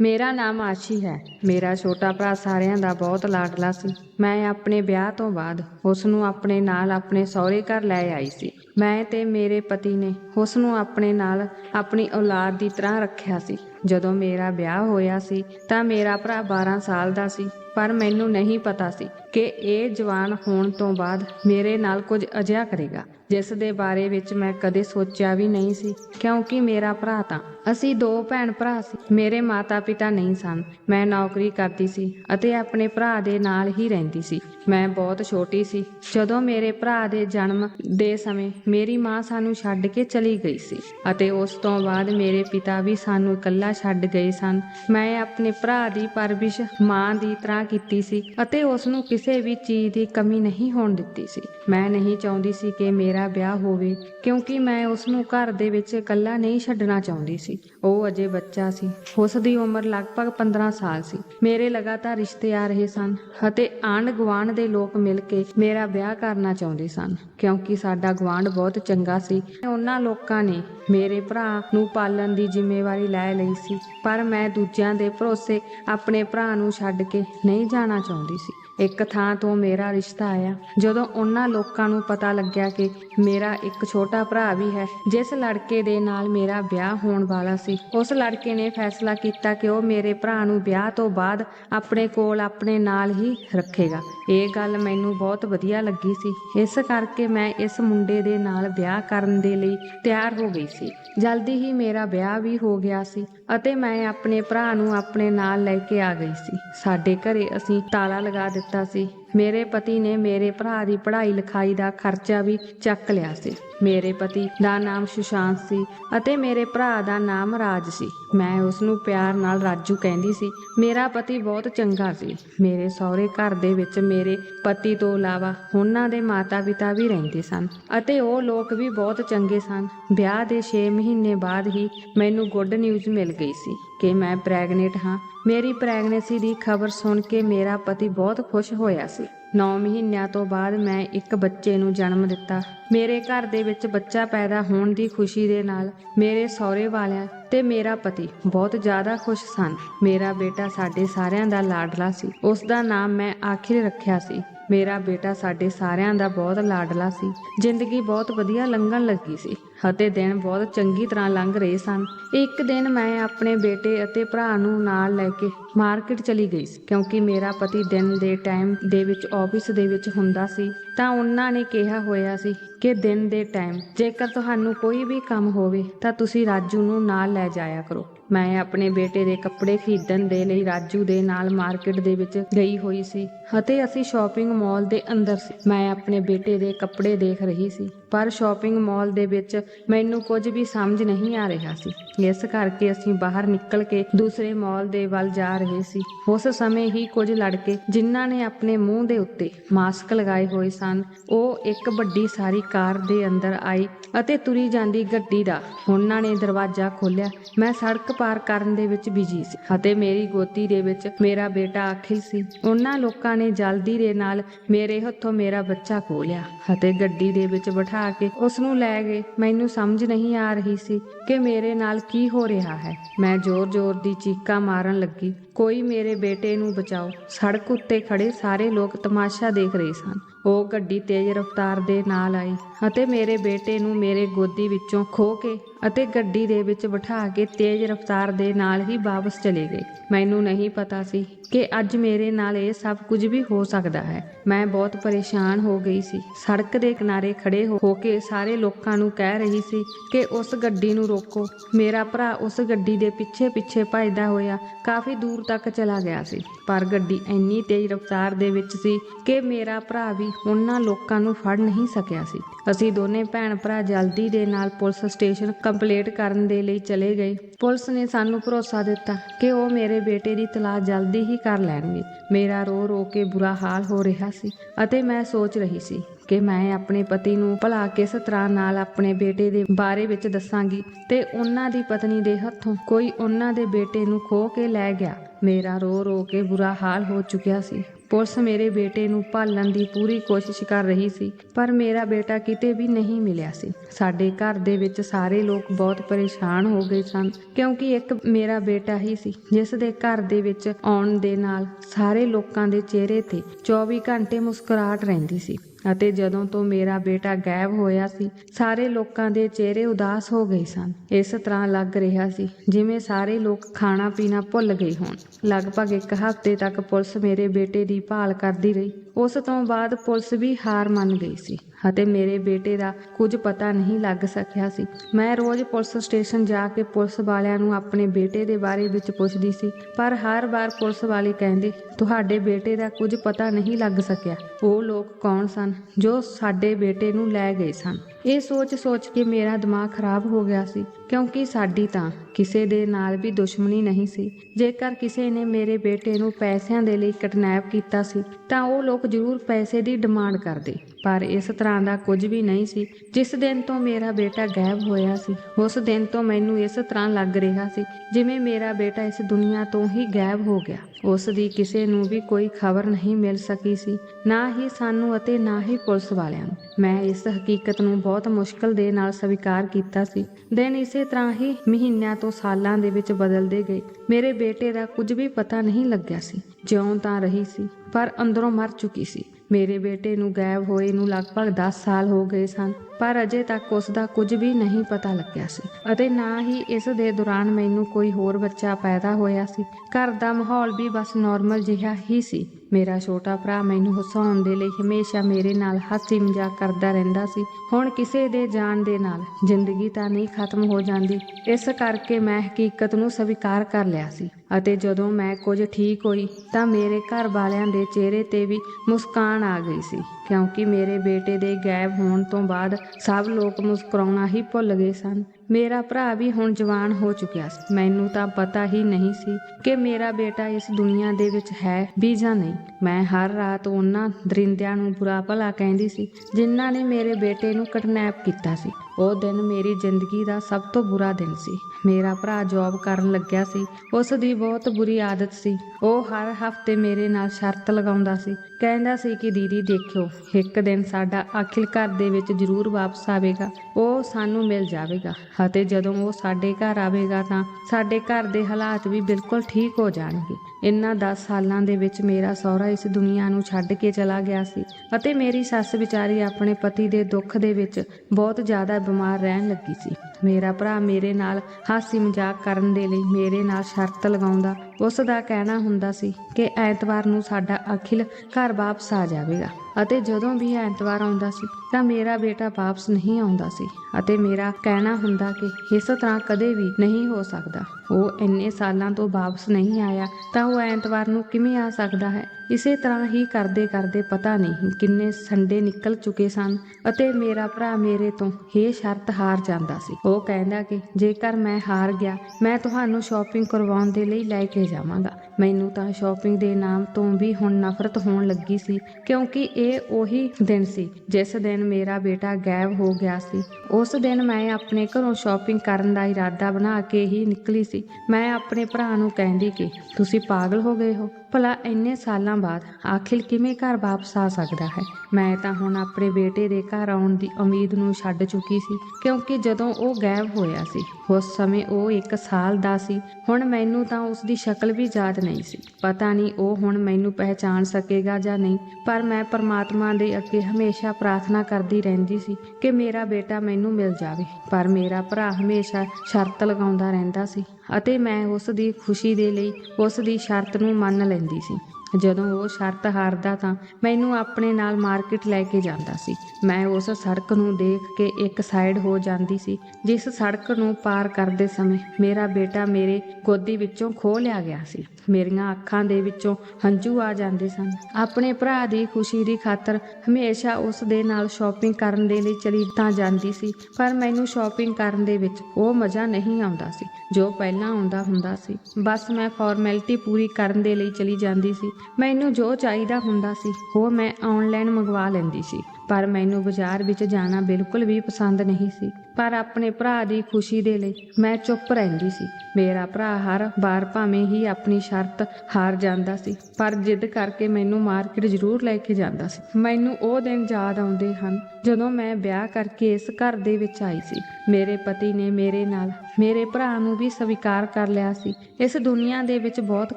ਮੇਰਾ ਨਾਮ ਆਸ਼ੀ ਹੈ। ਮੇਰਾ ਛੋਟਾ ਭਰਾ ਸਾਰਿਆਂ ਦਾ ਬਹੁਤ ਲਾਡਲਾ ਸੀ। ਮੈਂ ਆਪਣੇ ਵਿਆਹ ਤੋਂ ਬਾਅਦ ਉਸ ਨੂੰ ਆਪਣੇ ਨਾਲ ਆਪਣੇ ਸਹੁਰੇ ਘਰ ਲੈ ਆਈ ਸੀ। ਮੈਂ ਤੇ ਮੇਰੇ ਪਤੀ ਨੇ ਉਸ ਨੂੰ ਆਪਣੇ ਨਾਲ ਆਪਣੀ ਔਲਾਦ ਦੀ ਤਰ੍ਹਾਂ ਰੱਖਿਆ ਸੀ। ਜਦੋਂ ਮੇਰਾ ਵਿਆਹ ਹੋਇਆ ਸੀ ਤਾਂ ਮੇਰਾ ਭਰਾ 12 ਸਾਲ ਦਾ ਸੀ, ਪਰ ਮੈਨੂੰ ਨਹੀਂ ਪਤਾ ਸੀ ਕਿ ਇਹ ਜਵਾਨ ਹੋਣ ਤੋਂ ਬਾਅਦ ਮੇਰੇ ਨਾਲ ਕੁਝ ਅਜਿਹਾ ਕਰੇਗਾ, ਜਿਸ ਦੇ ਬਾਰੇ ਵਿੱਚ ਮੈਂ ਕਦੇ ਸੋਚਿਆ ਵੀ ਨਹੀਂ ਸੀ, ਕਿਉਂਕਿ ਮੇਰਾ ਭਰਾ ਤਾਂ, ਅਸੀਂ ਦੋ ਭੈਣ ਭਰਾ ਸੀ, ਮੇਰੇ ਮਾਤਾ-ਪਿਤਾ ਨਹੀਂ ਸਨ, ਮੈਂ ਨੌਕਰੀ ਕਰਦੀ ਸੀ ਅਤੇ ਆਪਣੇ ਭਰਾ ਦੇ ਨਾਲ ਹੀ ਰਹਿੰਦੀ ਸੀ, ਮੈਂ ਬਹੁਤ ਛੋਟੀ ਸੀ, ਜਦੋਂ ਮੇਰੇ ਭਰਾ ਦੇ ਜਨਮ ਦੇ ਸਮੇਂ ਮੇਰੀ ਮਾਂ ਸਾਨੂੰ ਛੱਡ ਕੇ ਚਲੀ ਗਈ ਸੀ ਅਤੇ ਉਸ ਤੋਂ ਬਾਅਦ ਮੇਰੇ ਪਿਤਾ ਵੀ ਸਾਨੂੰ ਇਕੱਲਾ ਛੱਡ ਗਏ ਸਨ, ਮੈਂ ਆਪਣੇ ਭਰਾ ਦੀ ਪਰਵਿਸ਼ ਮਾਂ ਦੀ ਤਰ੍ਹਾਂ ਕੀਤੀ ਸੀ ਅਤੇ ਉਸ ਨੂੰ ਕਿਸੇ ਕਿਸੇ ਵੀ ਚੀਜ਼ ਦੀ ਕਮੀ ਨਹੀਂ ਹੋਣ ਦਿੱਤੀ ਸੀ। ਮੈਂ ਨਹੀਂ ਚਾਹੁੰਦੀ ਸੀ ਕਿ ਮੇਰਾ ਵਿਆਹ ਹੋਵੇ, ਕਿਉਂਕਿ ਮੈਂ ਉਸ ਨੂੰ ਘਰ ਦੇ ਵਿੱਚ ਇਕੱਲਾ ਨਹੀਂ ਛੱਡਣਾ ਚਾਹੁੰਦੀ ਸੀ। ਉਹ ਅਜੇ ਬੱਚਾ ਸੀ। ਉਸ ਦੀ ਉਮਰ ਲਗਭਗ 15 ਸਾਲ ਸੀ। ਮੇਰੇ ਲਗਾਤਾਰ ਰਿਸ਼ਤੇ ਆ ਰਹੇ ਸਨ ਅਤੇ ਆਂਢ ਗੁਆਂਢ ਦੇ ਲੋਕ ਮਿਲ ਕੇ ਮੇਰਾ ਵਿਆਹ ਕਰਨਾ ਚਾਹੁੰਦੇ ਸਨ, ਕਿਉਂਕਿ ਸਾਡਾ ਗੁਆਂਢ ਬਹੁਤ ਚੰਗਾ ਸੀ। ਉਹਨਾਂ ਲੋਕਾਂ ਨੇ ਮੇਰੇ ਭਰਾ ਨੂੰ ਪਾਲਣ ਦੀ ਜ਼ਿੰਮੇਵਾਰੀ ਲੈ ਲਈ ਸੀ, ਪਰ ਮੈਂ ਦੂਜਿਆਂ ਦੇ ਭਰੋਸੇ ਆਪਣੇ ਭਰਾ ਨੂੰ ਛੱਡ ਕੇ ਨਹੀਂ ਜਾਣਾ ਚਾਹੁੰਦੀ ਸੀ। ਇੱਕ ਥਾਂ ਤੋਂ ਮੇਰਾ ਰਿਸ਼ਤਾ ਆਇਆ। ਜਦੋਂ ਉਹਨਾਂ ਲੋਕਾਂ ਨੂੰ ਪਤਾ ਲੱਗਿਆ ਕਿ ਮੇਰਾ ਇੱਕ ਛੋਟਾ ਭਰਾ ਵੀ ਹੈ, ਜਿਸ ਲੜਕੇ ਦੇ ਨਾਲ ਮੇਰਾ ਵਿਆਹ ਹੋਣ ਵਾਲਾ ਸੀ, ਉਸ ਲੜਕੇ ਨੇ ਫੈਸਲਾ ਕੀਤਾ ਕਿ ਉਹ ਮੇਰੇ ਭਰਾ ਨੂੰ ਵਿਆਹ ਤੋਂ ਬਾਅਦ ਆਪਣੇ ਕੋਲ ਆਪਣੇ ਨਾਲ ਹੀ ਰੱਖੇਗਾ। ਇਹ ਗੱਲ ਮੈਨੂੰ ਬਹੁਤ ਵਧੀਆ ਲੱਗੀ ਸੀ। ਇਸ ਕਰਕੇ ਮੈਂ ਇਸ ਮੁੰਡੇ ਦੇ ਨਾਲ ਵਿਆਹ ਕਰਨ ਦੇ ਲਈ ਤਿਆਰ ਹੋ ਗਈ ਸੀ। ਜਲਦੀ ਹੀ ਮੇਰਾ ਵਿਆਹ ਵੀ ਹੋ ਗਿਆ ਸੀ ਅਤੇ ਮੈਂ ਆਪਣੇ ਭਰਾ ਨੂੰ ਆਪਣੇ ਨਾਲ ਲੈ ਕੇ ਆ ਗਈ ਸੀ। ਸਾਡੇ ਘਰੇ ਅਸੀਂ ਤਾਲਾ ਲਗਾ ਦਿੱਤਾ ਸੀ। ਮੇਰੇ ਪਤੀ ਨੇ ਮੇਰੇ ਭਰਾ ਦੀ ਪੜ੍ਹਾਈ ਲਿਖਾਈ ਦਾ ਖਰਚਾ ਵੀ ਚੱਕ ਲਿਆ ਸੀ। ਮੇਰੇ ਪਤੀ ਦਾ ਨਾਮ ਸੁਸ਼ਾਂਤ ਸੀ ਅਤੇ ਮੇਰੇ ਭਰਾ ਦਾ ਨਾਮ ਰਾਜ ਸੀ। ਮੈਂ ਉਸ ਨੂੰ ਪਿਆਰ ਨਾਲ ਰਾਜੂ ਕਹਿੰਦੀ ਸੀ। ਮੇਰਾ ਪਤੀ ਬਹੁਤ ਚੰਗਾ ਸੀ। ਮੇਰੇ ਸਹੁਰੇ ਘਰ ਦੇ ਵਿੱਚ ਮੇਰੇ ਪਤੀ ਤੋਂ ਇਲਾਵਾ ਉਹਨਾਂ ਦੇ ਮਾਤਾ-ਪਿਤਾ ਵੀ ਰਹਿੰਦੇ ਸਨ ਅਤੇ ਉਹ ਲੋਕ ਵੀ ਬਹੁਤ ਚੰਗੇ ਸਨ। ਵਿਆਹ ਦੇ 6 ਮਹੀਨੇ ਬਾਅਦ ਹੀ ਮੈਨੂੰ ਗੁੱਡ ਨਿਊਜ਼ ਮਿਲ ਗਈ ਸੀ ਕਿ ਮੈਂ ਪ੍ਰੈਗਨੈਂਟ ਹਾਂ। ਮੇਰੀ ਪ੍ਰੈਗਨੈਂਸੀ ਦੀ ਖਬਰ ਸੁਣ ਕੇ ਮੇਰਾ ਪਤੀ ਬਹੁਤ ਖੁਸ਼ ਹੋਇਆ ਸੀ। 9 ਮਹੀਨਿਆਂ ਤੋਂ ਬਾਅਦ ਮੈਂ ਇੱਕ ਬੱਚੇ ਨੂੰ ਜਨਮ ਦਿੱਤਾ। ਮੇਰੇ ਘਰ ਦੇ ਵਿੱਚ ਬੱਚਾ ਪੈਦਾ ਹੋਣ ਦੀ ਖੁਸ਼ੀ ਦੇ ਨਾਲ ਮੇਰੇ ਸਹੁਰੇ ਵਾਲਿਆਂ ਤੇ ਮੇਰਾ ਪਤੀ ਬਹੁਤ ਜ਼ਿਆਦਾ ਖੁਸ਼ ਸਨ। ਮੇਰਾ ਬੇਟਾ ਸਾਡੇ ਸਾਰਿਆਂ ਦਾ ਲਾਡਲਾ ਸੀ। ਉਸ ਦਾ ਨਾਮ ਮੈਂ ਆਖਿਰ ਰੱਖਿਆ ਸੀ। ਮੇਰਾ ਬੇਟਾ ਸਾਡੇ ਸਾਰਿਆਂ ਦਾ ਬਹੁਤ ਲਾਡਲਾ ਸੀ। ਜ਼ਿੰਦਗੀ ਬਹੁਤ ਵਧੀਆ ਲੰਘਣ ਲੱਗੀ ਸੀ ਅਤੇ ਦਿਨ ਬਹੁਤ ਚੰਗੀ ਤਰ੍ਹਾਂ ਲੰਘ ਰਹੇ ਸਨ। ਇੱਕ ਦਿਨ ਮੈਂ ਆਪਣੇ ਬੇਟੇ ਅਤੇ ਭਰਾ ਨੂੰ ਨਾਲ ਲੈ ਕੇ ਮਾਰਕੀਟ ਚਲੀ ਗਈ ਸੀ ਕਿਉਂਕਿ ਮੇਰਾ ਪਤੀ ਦਿਨ ਦੇ ਟਾਈਮ ਦੇ ਵਿੱਚ ਆਫਿਸ ਦੇ ਵਿੱਚ ਹੁੰਦਾ ਸੀ। ਤਾਂ ਉਹਨਾਂ ਨੇ ਕਿਹਾ ਹੋਇਆ ਸੀ ਕਿ ਦਿਨ ਦੇ ਟਾਈਮ ਜੇਕਰ ਤੁਹਾਨੂੰ ਕੋਈ ਵੀ ਕੰਮ ਹੋਵੇ ਤਾਂ ਤੁਸੀਂ ਰਾਜੂ ਨੂੰ ਨਾਲ ਲੈ ਜਾਇਆ ਕਰੋ। ਮੈਂ ਆਪਣੇ ਬੇਟੇ ਦੇ ਕੱਪੜੇ ਖਰੀਦਣ ਦੇ ਲਈ ਰਾਜੂ ਦੇ ਨਾਲ ਮਾਰਕੀਟ ਦੇ ਵਿੱਚ ਗਈ ਹੋਈ ਸੀ ਅਤੇ ਅਸੀਂ ਸ਼ਾਪਿੰਗ ਮਾਲ ਦੇ ਅੰਦਰ ਸੀ। ਮੈਂ ਆਪਣੇ ਬੇਟੇ ਦੇ ਕੱਪੜੇ ਦੇਖ ਰਹੀ ਸੀ, ਪਰ ਸ਼ਾਪਿੰਗ ਮਾਲ ਦੇ ਵਿੱਚ ਮੈਨੂੰ ਕੁਝ ਵੀ ਸਮਝ ਨਹੀਂ ਆ ਰਿਹਾ ਸੀ। ਇਸ ਕਰਕੇ ਅਸੀਂ ਬਾਹਰ ਨਿਕਲ ਕੇ ਦੂਸਰੇ ਮਾਲ ਦੇ ਵੱਲ ਜਾ ਰਹੇ ਸੀ। ਉਸ ਸਮੇਂ ਹੀ ਕੁਝ ਲੜਕੇ ਜਿਨ੍ਹਾਂ ਨੇ ਆਪਣੇ ਮੂੰਹ ਦੇ ਉੱਤੇ ਮਾਸਕ ਲਗਾਏ ਹੋਏ ਸਨ, ਉਹ ਇੱਕ ਵੱਡੀ ਸਾਰੀ ਕਾਰ ਦੇ ਅੰਦਰ ਆਈ ਅਤੇ ਤੁਰੀ ਜਾਂਦੀ ਗੱਡੀ ਦਾ ਉਹਨਾਂ ਨੇ ਦਰਵਾਜ਼ਾ ਖੋਲ੍ਹਿਆ। ਮੈਂ ਸੜਕ ਪਾਰ ਕਰਨ ਦੇ ਵਿੱਚ ਬਿਜ਼ੀ ਸੀ ਅਤੇ ਮੇਰੀ ਗੋਦੀ ਦੇ ਵਿੱਚ ਮੇਰਾ ਬੇਟਾ ਅਖਿਲ ਸੀ। ਉਹਨਾਂ ਲੋਕਾਂ ਨੇ ਜਲਦੀ ਦੇ ਨਾਲ ਮੇਰੇ ਹੱਥੋਂ ਮੇਰਾ ਬੱਚਾ ਖੋਲਿਆ ਅਤੇ ਗੱਡੀ ਦੇ ਵਿੱਚ ਬਿਠਾ ਕੇ ਉਸ ਨੂੰ ਲੈ ਗਏ। ਮੈਨੂੰ ਸਮਝ ਨਹੀਂ ਆ ਰਹੀ ਸੀ ਕਿ ਮੇਰੇ ਨਾਲ ਕੀ ਹੋ ਰਿਹਾ ਹੈ। ਮੈਂ ਜ਼ੋਰ-ਜ਼ੋਰ ਦੀ ਚੀਕਾਂ ਮਾਰਨ ਲੱਗੀ। ਕੋਈ ਮੇਰੇ ਬੇਟੇ ਨੂੰ ਬਚਾਓ। ਸੜਕ ਉੱਤੇ ਖੜੇ ਸਾਰੇ ਲੋਕ ਤਮਾਸ਼ਾ ਦੇਖ ਰਹੇ ਸਨ। ਉਹ ਗੱਡੀ ਤੇਜ਼ ਰਫ਼ਤਾਰ ਦੇ ਨਾਲ ਆਈ ਅਤੇ ਮੇਰੇ ਬੇਟੇ ਨੂੰ ਮੇਰੇ ਗੋਦੀ ਵਿੱਚੋਂ ਖੋ ਕੇ ਅਤੇ ਗੱਡੀ ਦੇ ਵਿੱਚ ਬਿਠਾ ਕੇ ਤੇਜ਼ ਰਫ਼ਤਾਰ ਦੇ ਨਾਲ ਹੀ ਵਾਪਸ ਚਲੇ ਗਏ। ਮੈਨੂੰ ਨਹੀਂ ਪਤਾ ਸੀ ਕਿ ਅੱਜ ਮੇਰੇ ਨਾਲ ਇਹ ਸਭ ਕੁਝ ਵੀ ਹੋ ਸਕਦਾ ਹੈ। ਮੈਂ ਬਹੁਤ ਪਰੇਸ਼ਾਨ ਹੋ ਗਈ ਸੀ। ਸੜਕ ਦੇ ਕਿਨਾਰੇ ਖੜੇ ਹੋ ਹੋ ਕੇ ਸਾਰੇ ਲੋਕਾਂ ਨੂੰ ਕਹਿ ਰਹੀ ਸੀ ਕਿ ਉਸ ਗੱਡੀ ਨੂੰ ਰੋਕੋ। ਮੇਰਾ ਭਰਾ ਉਸ ਗੱਡੀ ਦੇ ਪਿੱਛੇ ਪਿੱਛੇ ਭੱਜਦਾ ਹੋਇਆ ਕਾਫੀ ਦੂਰ ਤੱਕ ਚਲਾ ਗਿਆ ਸੀ। ਪਰ ਗੱਡੀ ਇੰਨੀ ਤੇਜ਼ ਰਫ਼ਤਾਰ ਦੇ ਵਿੱਚ ਸੀ ਕਿ ਮੇਰਾ ਭਰਾ ਵੀ ਉਹਨਾਂ ਲੋਕਾਂ ਨੂੰ ਫੜ ਨਹੀਂ ਸਕਿਆ ਸੀ। ਅਸੀਂ ਦੋਨੇ ਭੈਣ ਭਰਾ ਜਲਦੀ ਦੇ ਨਾਲ ਪੁਲਿਸ ਸਟੇਸ਼ਨ ਕੰਪਲੇਂਟ ਕਰਨ ਦੇ ਲਈ ਚਲੇ ਗਏ। ਪੁਲਿਸ ਨੇ ਸਾਨੂੰ ਭਰੋਸਾ ਦਿੱਤਾ ਕਿ ਉਹ ਮੇਰੇ ਬੇਟੇ ਦੀ ਤਲਾਸ਼ ਜਲਦੀ ਹੀ ਕਰ ਲੈਣਗੇ। ਮੇਰਾ ਰੋ ਰੋ ਕੇ ਬੁਰਾ ਹਾਲ ਹੋ ਰਿਹਾ ਸੀ ਅਤੇ ਮੈਂ ਸੋਚ ਰਹੀ ਸੀ ਕਿ ਮੈਂ ਆਪਣੇ ਪਤੀ ਨੂੰ ਭਲਾ ਕਿਸ ਤਰ੍ਹਾਂ ਨਾਲ ਆਪਣੇ ਬੇਟੇ ਦੇ ਬਾਰੇ ਵਿੱਚ ਦੱਸਾਂਗੀ ਤੇ ਉਹਨਾਂ ਦੀ ਪਤਨੀ ਦੇ ਹੱਥੋਂ ਕੋਈ ਉਹਨਾਂ ਦੇ ਬੇਟੇ ਨੂੰ ਖੋ ਕੇ ਲੈ ਗਿਆ। ਮੇਰਾ ਰੋ ਰੋ ਕੇ ਬੁਰਾ ਹਾਲ ਹੋ ਚੁੱਕਿਆ ਸੀ। ਪੁਲਿਸ ਮੇਰੇ ਬੇਟੇ ਨੂੰ ਭਾਲਣ ਦੀ ਪੂਰੀ ਕੋਸ਼ਿਸ਼ ਕਰ ਰਹੀ ਸੀ, ਪਰ ਮੇਰਾ ਬੇਟਾ ਕਿਤੇ ਵੀ ਨਹੀਂ ਮਿਲਿਆ ਸੀ। ਸਾਡੇ ਘਰ ਦੇ ਵਿੱਚ ਸਾਰੇ ਲੋਕ ਬਹੁਤ ਪਰੇਸ਼ਾਨ ਹੋ ਗਏ ਸਨ, ਕਿਉਂਕਿ ਇੱਕ ਮੇਰਾ ਬੇਟਾ ਹੀ ਸੀ, ਜਿਸ ਦੇ ਘਰ ਦੇ ਵਿੱਚ ਆਉਣ ਦੇ ਨਾਲ ਸਾਰੇ ਲੋਕਾਂ ਦੇ ਚਿਹਰੇ ਤੇ 24 ਘੰਟੇ ਮੁਸਕਰਾਹਟ ਰਹਿੰਦੀ ਸੀ। ਅਤੇ ਜਦੋਂ ਤੋਂ ਮੇਰਾ ਬੇਟਾ ਗਾਇਬ ਹੋਇਆ ਸੀ, ਸਾਰੇ ਲੋਕਾਂ ਦੇ ਚਿਹਰੇ ਉਦਾਸ ਹੋ ਗਏ ਸਨ। ਇਸ ਤਰ੍ਹਾਂ ਲੱਗ ਰਿਹਾ ਸੀ, ਜਿਵੇਂ ਸਾਰੇ ਲੋਕ ਖਾਣਾ ਪੀਣਾ ਭੁੱਲ ਗਏ ਹੋਣ। ਲਗਭਗ ਇੱਕ ਹਫ਼ਤੇ ਤੱਕ ਪੁਲਿਸ ਮੇਰੇ ਬੇਟੇ ਦੀ ਭਾਲ ਕਰਦੀ ਰਹੀ। ਉਸ ਤੋਂ ਬਾਅਦ ਪੁਲਿਸ ਵੀ ਹਾਰ ਮੰਨ ਗਈ ਸੀ। ਅਤੇ ਮੇਰੇ ਬੇਟੇ ਦਾ ਕੁਝ ਪਤਾ ਨਹੀਂ ਲੱਗ ਸਕਿਆ ਸੀ। ਮੈਂ ਰੋਜ਼ ਪੁਲਿਸ ਸਟੇਸ਼ਨ ਜਾ ਕੇ ਪੁਲਿਸ ਵਾਲਿਆਂ ਨੂੰ ਆਪਣੇ ਬੇਟੇ ਦੇ ਬਾਰੇ ਵਿੱਚ ਪੁੱਛਦੀ ਸੀ, ਪਰ ਹਰ ਵਾਰ ਪੁਲਿਸ ਵਾਲੇ ਕਹਿੰਦੇ, ਤੁਹਾਡੇ ਬੇਟੇ ਦਾ ਕੁਝ ਪਤਾ ਨਹੀਂ ਲੱਗ ਸਕਿਆ। ਉਹ ਲੋਕ ਕੌਣ ਸਨ ਜੋ ਸਾਡੇ ਬੇਟੇ ਨੂੰ ਲੈ ਗਏ ਸਨ? ਇਹ ਸੋਚ-ਸੋਚ ਕੇ ਮੇਰਾ ਦਿਮਾਗ ਖਰਾਬ ਹੋ ਗਿਆ ਸੀ, ਕਿਉਂਕਿ ਸਾਡੀ ਤਾਂ ਕਿਸੇ ਦੇ ਨਾਲ ਵੀ ਦੁਸ਼ਮਣੀ ਨਹੀਂ ਸੀ। ਜੇਕਰ ਕਿਸੇ ਨੇ ਮੇਰੇ ਬੇਟੇ ਨੂੰ ਪੈਸਿਆਂ ਦੇ ਲਈ ਕਿਡਨੈਪ ਕੀਤਾ ਸੀ, ਤਾਂ ਉਹ ਲੋਕ ਜ਼ਰੂਰ ਪੈਸੇ ਦੀ ਡਿਮਾਂਡ ਕਰਦੇ। ਪਰ ਇਸ ਤਰ੍ਹਾਂ ਦਾ ਕੁਝ ਵੀ ਨਹੀਂ ਸੀ। ਜਿਸ ਦਿਨ ਤੋਂ ਮੇਰਾ ਬੇਟਾ ਗਾਇਬ ਹੋਇਆ ਸੀ, ਉਸ ਦਿਨ ਤੋਂ ਮੈਨੂੰ ਇਸ ਤਰ੍ਹਾਂ ਲੱਗ ਰਿਹਾ ਸੀ ਜਿਵੇਂ ਮੇਰਾ ਬੇਟਾ ਇਸ ਦੁਨੀਆ ਤੋਂ ਹੀ ਗਾਇਬ ਹੋ ਗਿਆ। ਉਸ ਦੀ ਕਿਸੇ ਨੂੰ ਵੀ ਕੋਈ ਖਬਰ ਨਹੀਂ ਮਿਲ ਸਕੀ ਸੀ, ਨਾ ਹੀ ਸਾਨੂੰ ਅਤੇ ਨਾ ਹੀ ਪੁਲਿਸ ਵਾਲਿਆਂ ਨੂੰ। ਮੈਂ ਇਸ ਹਕੀਕਤ ਨੂੰ ਬਹੁਤ ਮੁਸ਼ਕਲ ਦੇ ਨਾਲ ਸਵੀਕਾਰ ਕੀਤਾ ਸੀ। ਦਿਨ ਇਸੇ ਤਰ੍ਹਾਂ ਹੀ ਮਹੀਨਿਆਂ ਤੋਂ ਸਾਲਾਂ ਦੇ ਵਿੱਚ ਬਦਲਦੇ ਗਏ। ਮੇਰੇ ਬੇਟੇ ਦਾ ਕੁਝ ਵੀ ਪਤਾ ਨਹੀਂ ਲੱਗਿਆ ਸੀ। ਜਿਉਂ ਤਾਂ ਰਹੀ ਸੀ, ਪਰ ਅੰਦਰੋਂ ਮਰ ਚੁੱਕੀ ਸੀ। ਮੇਰੇ ਬੇਟੇ ਨੂੰ ਗਾਇਬ ਹੋਏ ਨੂੰ ਲਗਭਗ 10 ਸਾਲ ਹੋ ਗਏ ਸਨ, ਪਰ ਅਜੇ ਤੱਕ ਉਸ ਦਾ ਕੁਝ ਵੀ ਨਹੀਂ ਪਤਾ ਲੱਗਿਆ ਸੀ ਅਤੇ ਨਾ ਹੀ ਇਸ ਦੇ ਦੌਰਾਨ ਮੈਨੂੰ ਕੋਈ ਹੋਰ ਬੱਚਾ ਪੈਦਾ ਹੋਇਆ ਸੀ। ਘਰ ਦਾ ਮਾਹੌਲ ਵੀ ਬਸ ਨਾਰਮਲ ਜਿਹਾ ਹੀ ਸੀ। ਮੇਰਾ ਛੋਟਾ ਭਰਾ ਮੈਨੂੰ ਹਸਾਉਣ ਦੇ ਲਈ ਹਮੇਸ਼ਾ ਮੇਰੇ ਨਾਲ ਹਾਸੀ ਮਜ਼ਾਕ ਕਰਦਾ ਰਹਿੰਦਾ ਸੀ। ਹੁਣ ਕਿਸੇ ਦੇ ਜਾਣ ਦੇ ਨਾਲ ਜ਼ਿੰਦਗੀ ਤਾਂ ਨਹੀਂ ਖਤਮ ਹੋ ਜਾਂਦੀ। ਇਸ ਕਰਕੇ ਮੈਂ ਹਕੀਕਤ ਨੂੰ ਸਵੀਕਾਰ ਕਰ ਲਿਆ ਸੀ। ਅਤੇ ਜਦੋਂ ਮੈਂ ਕੁਝ ਠੀਕ ਹੋਈ ਤਾਂ ਮੇਰੇ ਘਰ ਵਾਲਿਆਂ ਦੇ ਚਿਹਰੇ ਤੇ ਵੀ ਮੁਸਕਾਨ ਆ ਗਈ ਸੀ। ਕਿਉਂਕਿ ਮੇਰੇ ਬੇਟੇ ਦੇ ਗਾਇਬ ਹੋਣ ਤੋਂ ਬਾਅਦ ਸਭ ਲੋਕ ਮੁਸਕਰਾਉਣਾ ਹੀ ਭੁੱਲ ਗਏ ਸਨ। ਮੇਰਾ ਭਰਾ ਵੀ ਹੁਣ ਜਵਾਨ ਹੋ ਚੁੱਕਿਆ ਸੀ। ਮੈਨੂੰ ਤਾਂ ਪਤਾ ਹੀ ਨਹੀਂ ਸੀ ਕਿ ਮੇਰਾ ਬੇਟਾ ਇਸ ਦੁਨੀਆ ਦੇ ਵਿੱਚ ਹੈ ਵੀ ਜਾਂ ਨਹੀਂ। ਮੈਂ ਹਰ ਰਾਤ ਉਹਨਾਂ ਦਰਿੰਦਿਆਂ ਨੂੰ ਬੁਰਾ ਭਲਾ ਕਹਿੰਦੀ ਸੀ, ਜਿਨ੍ਹਾਂ ਨੇ ਮੇਰੇ ਬੇਟੇ ਨੂੰ ਕਿਡਨੈਪ ਕੀਤਾ ਸੀ। ਉਹ ਦਿਨ ਮੇਰੀ ਜ਼ਿੰਦਗੀ ਦਾ ਸਭ ਤੋਂ ਬੁਰਾ ਦਿਨ ਸੀ। ਮੇਰਾ ਭਰਾ ਜੌਬ ਕਰਨ ਲੱਗਿਆ ਸੀ। ਉਸ ਦੀ ਬਹੁਤ ਬੁਰੀ ਆਦਤ ਸੀ। ਉਹ ਹਰ ਹਫ਼ਤੇ ਮੇਰੇ ਨਾਲ ਸ਼ਰਤ ਲਗਾਉਂਦਾ ਸੀ। ਕਹਿੰਦਾ ਸੀ ਕਿ ਦੀਦੀ ਦੇਖਿਓ, ਇੱਕ ਦਿਨ ਸਾਡਾ ਅਖਿਲ ਘਰ ਦੇ ਵਿੱਚ ਜ਼ਰੂਰ ਵਾਪਸ ਆਵੇਗਾ। ਉਹ ਸਾਨੂੰ ਮਿਲ ਜਾਵੇਗਾ। ਅਤੇ ਜਦੋਂ ਉਹ ਸਾਡੇ ਘਰ ਆਵੇਗਾ ਤਾਂ ਸਾਡੇ ਘਰ ਦੇ ਹਾਲਾਤ ਵੀ ਬਿਲਕੁਲ ਠੀਕ ਹੋ ਜਾਣਗੇ। ਇਹਨਾਂ ਦਸ ਸਾਲਾਂ ਦੇ ਵਿੱਚ ਮੇਰਾ ਸਹੁਰਾ ਇਸ ਦੁਨੀਆ ਨੂੰ ਛੱਡ ਕੇ ਚਲਾ ਗਿਆ ਸੀ ਅਤੇ ਮੇਰੀ ਸੱਸ ਵਿਚਾਰੀ ਆਪਣੇ ਪਤੀ ਦੇ ਦੁੱਖ ਦੇ ਵਿੱਚ ਬਹੁਤ ਜ਼ਿਆਦਾ ਬਿਮਾਰ ਰਹਿਣ ਲੱਗੀ ਸੀ। ਮੇਰਾ ਭਰਾ ਮੇਰੇ ਨਾਲ ਹਾਸੀ ਮਜ਼ਾਕ ਕਰਨ ਦੇ ਲਈ ਮੇਰੇ ਨਾਲ ਸ਼ਰਤ ਲਗਾਉਂਦਾ ਉਸ ਦਾ ਕਹਿਣਾ ਹੁੰਦਾ ਸੀ ਕਿ ਐਤਵਾਰ ਨੂੰ ਸਾਡਾ ਅਖਿਲ ਘਰ ਵਾਪਸ ਆ ਜਾਵੇਗਾ ਅਤੇ ਜਦੋਂ ਵੀ ਐਤਵਾਰ ਆਉਂਦਾ ਸੀ ਤਾਂ ਮੇਰਾ ਬੇਟਾ ਵਾਪਸ ਨਹੀਂ ਆਉਂਦਾ ਸੀ ਅਤੇ ਮੇਰਾ ਕਹਿਣਾ ਹੁੰਦਾ ਕਿ ਇਸ ਤਰ੍ਹਾਂ ਕਦੇ ਵੀ ਨਹੀਂ ਹੋ ਸਕਦਾ। ਉਹ ਇੰਨੇ ਸਾਲਾਂ ਤੋਂ ਵਾਪਸ ਨਹੀਂ ਆਇਆ ਤਾਂ ਉਹ ਐਤਵਾਰ ਨੂੰ ਕਿਵੇਂ ਆ ਸਕਦਾ ਹੈ? ਇਸੇ ਤਰ੍ਹਾਂ ਹੀ ਕਰਦੇ ਕਰਦੇ ਪਤਾ ਨਹੀਂ ਕਿੰਨੇ ਸੰਡੇ ਨਿਕਲ ਚੁੱਕੇ ਸਨ ਅਤੇ ਮੇਰਾ ਭਰਾ ਮੇਰੇ ਤੋਂ ਇਹ ਸ਼ਰਤ ਹਾਰ ਜਾਂਦਾ ਸੀ। ਉਹ ਕਹਿੰਦਾ ਕਿ ਜੇਕਰ ਮੈਂ ਹਾਰ ਗਿਆ, ਮੈਂ ਤੁਹਾਨੂੰ ਸ਼ਾਪਿੰਗ ਕਰਵਾਉਣ ਦੇ ਲਈ ਲੈ ਕੇ ਜਾਵਾਂਗਾ। ਮੈਨੂੰ ਤਾਂ ਸ਼ਾਪਿੰਗ ਦੇ ਨਾਮ ਤੋਂ ਵੀ ਹੁਣ ਨਫ਼ਰਤ ਹੋਣ ਲੱਗੀ ਸੀ, ਕਿਉਂਕਿ ਇਹ ਉਹੀ ਦਿਨ ਸੀ ਜਿਸ ਦਿਨ ਮੇਰਾ ਬੇਟਾ ਗਾਇਬ ਹੋ ਗਿਆ ਸੀ। ਉਸ ਦਿਨ ਮੈਂ ਆਪਣੇ ਘਰੋਂ ਸ਼ਾਪਿੰਗ ਕਰਨ ਦਾ ਇਰਾਦਾ ਬਣਾ ਕੇ ਹੀ ਨਿਕਲੀ ਸੀ। ਮੈਂ ਆਪਣੇ ਭਰਾ ਨੂੰ ਕਹਿੰਦੀ ਕਿ ਤੁਸੀਂ ਪਾਗਲ ਹੋ ਗਏ ਹੋ। ਭਲਾ ਇੰਨੇ ਸਾਲਾਂ ਬਾਅਦ ਆਖਿਰ ਕਿਵੇਂ ਘਰ ਵਾਪਸ ਆ ਸਕਦਾ ਹੈ? ਮੈਂ ਤਾਂ ਹੁਣ ਆਪਣੇ ਬੇਟੇ ਦੇ ਘਰ ਆਉਣ ਦੀ ਉਮੀਦ ਨੂੰ ਛੱਡ ਚੁੱਕੀ ਸੀ, ਕਿਉਂਕਿ ਜਦੋਂ ਉਹ ਗਾਇਬ ਹੋਇਆ ਸੀ ਉਸ ਸਮੇਂ ਉਹ 1 ਸਾਲ ਦਾ ਸੀ। ਹੁਣ ਮੈਨੂੰ ਤਾਂ ਉਸ ਦੀ ਸ਼ਕਲ ਵੀ ਯਾਦ ਨਹੀਂ ਸੀ। ਪਤਾ ਨਹੀਂ ਉਹ ਹੁਣ ਮੈਨੂੰ ਪਹਿਚਾਨ ਸਕੇਗਾ ਜਾਂ ਨਹੀਂ, ਪਰ ਮੈਂ ਪਰਮਾਤਮਾ ਦੇ ਅੱਗੇ ਹਮੇਸ਼ਾ ਪ੍ਰਾਰਥਨਾ ਕਰਦੀ ਰਹਿੰਦੀ ਸੀ ਕਿ ਮੇਰਾ ਬੇਟਾ ਮੈਨੂੰ ਮਿਲ ਜਾਵੇ। ਪਰ ਮੇਰਾ ਭਰਾ ਹਮੇਸ਼ਾ ਸ਼ਰਤ ਲਗਾਉਂਦਾ ਰਹਿੰਦਾ ਸੀ ਅਤੇ ਮੈਂ ਉਸ ਦੀ ਖੁਸ਼ੀ ਦੇ ਲਈ ਉਸ ਦੀ ਸ਼ਰਤ ਨੂੰ ਮੰਨ ਲੈਂਦੀ ਸੀ। ਜਦੋਂ ਉਹ ਸ਼ਰਤ ਹਾਰਦਾ ਤਾਂ ਮੈਨੂੰ ਆਪਣੇ ਨਾਲ ਮਾਰਕੀਟ ਲੈ ਕੇ ਜਾਂਦਾ ਸੀ। ਮੈਂ ਉਸ ਸੜਕ ਨੂੰ ਦੇਖ ਕੇ ਇੱਕ ਸਾਈਡ ਹੋ ਜਾਂਦੀ ਸੀ, ਜਿਸ ਸੜਕ ਨੂੰ ਪਾਰ ਕਰਦੇ ਸਮੇਂ ਮੇਰਾ ਬੇਟਾ ਮੇਰੇ ਗੋਦੀ ਵਿੱਚੋਂ ਖੋਹ ਲਿਆ ਗਿਆ ਸੀ। ਮੇਰੀਆਂ ਅੱਖਾਂ ਦੇ ਵਿੱਚੋਂ ਹੰਝੂ ਆ ਜਾਂਦੇ ਸਨ। ਆਪਣੇ ਭਰਾ ਦੀ ਖੁਸ਼ੀ ਦੀ ਖਾਤਰ ਹਮੇਸ਼ਾ ਉਸ ਦੇ ਨਾਲ ਸ਼ਾਪਿੰਗ ਕਰਨ ਦੇ ਲਈ ਚਲੀ ਤਾਂ ਜਾਂਦੀ ਸੀ, ਪਰ ਮੈਨੂੰ ਸ਼ਾਪਿੰਗ ਕਰਨ ਦੇ ਵਿੱਚ ਉਹ ਮਜ਼ਾ ਨਹੀਂ ਆਉਂਦਾ ਸੀ, ਜੋ ਪਹਿਲਾਂ ਆਉਂਦਾ ਹੁੰਦਾ ਸੀ। ਬਸ ਮੈਂ ਫਾਰਮੈਲਿਟੀ ਪੂਰੀ ਕਰਨ ਦੇ ਲਈ ਚਲੀ ਜਾਂਦੀ ਸੀ। ਮੈਨੂੰ ਜੋ ਚਾਹੀਦਾ ਹੁੰਦਾ ਸੀ ਉਹ ਮੈਂ ਆਨਲਾਈਨ ਮੰਗਵਾ ਲੈਂਦੀ ਸੀ। ਪਰ ਮੈਨੂੰ ਬਾਜ਼ਾਰ ਵਿੱਚ ਜਾਣਾ ਬਿਲਕੁਲ ਵੀ ਪਸੰਦ ਨਹੀਂ ਸੀ। ਪਰ ਆਪਣੇ ਭਰਾ ਦੀ ਖੁਸ਼ੀ ਦੇ ਲਈ ਮੈਂ ਚੁੱਪ ਰਹਿੰਦੀ ਸੀ। ਮੇਰਾ ਭਰਾ ਹਰ ਵਾਰ ਭਾਵੇਂ ਹੀ ਆਪਣੀ ਸ਼ਰਤ ਹਾਰ ਜਾਂਦਾ ਸੀ, ਪਰ ਜਿੱਦ ਕਰਕੇ ਮੈਨੂੰ ਮਾਰਕੀਟ ਜ਼ਰੂਰ ਲੈ ਕੇ ਜਾਂਦਾ ਸੀ। ਮੈਨੂੰ ਉਹ ਦਿਨ ਯਾਦ ਆਉਂਦੇ ਹਨ ਜਦੋਂ ਮੈਂ ਵਿਆਹ ਕਰਕੇ ਇਸ ਘਰ ਦੇ ਵਿੱਚ ਆਈ ਸੀ। ਮੇਰੇ ਪਤੀ ਨੇ ਮੇਰੇ ਨਾਲ ਮੇਰੇ ਭਰਾ ਨੂੰ ਵੀ ਸਵੀਕਾਰ ਕਰ ਲਿਆ ਸੀ। ਇਸ ਦੁਨੀਆ ਦੇ ਵਿੱਚ ਬਹੁਤ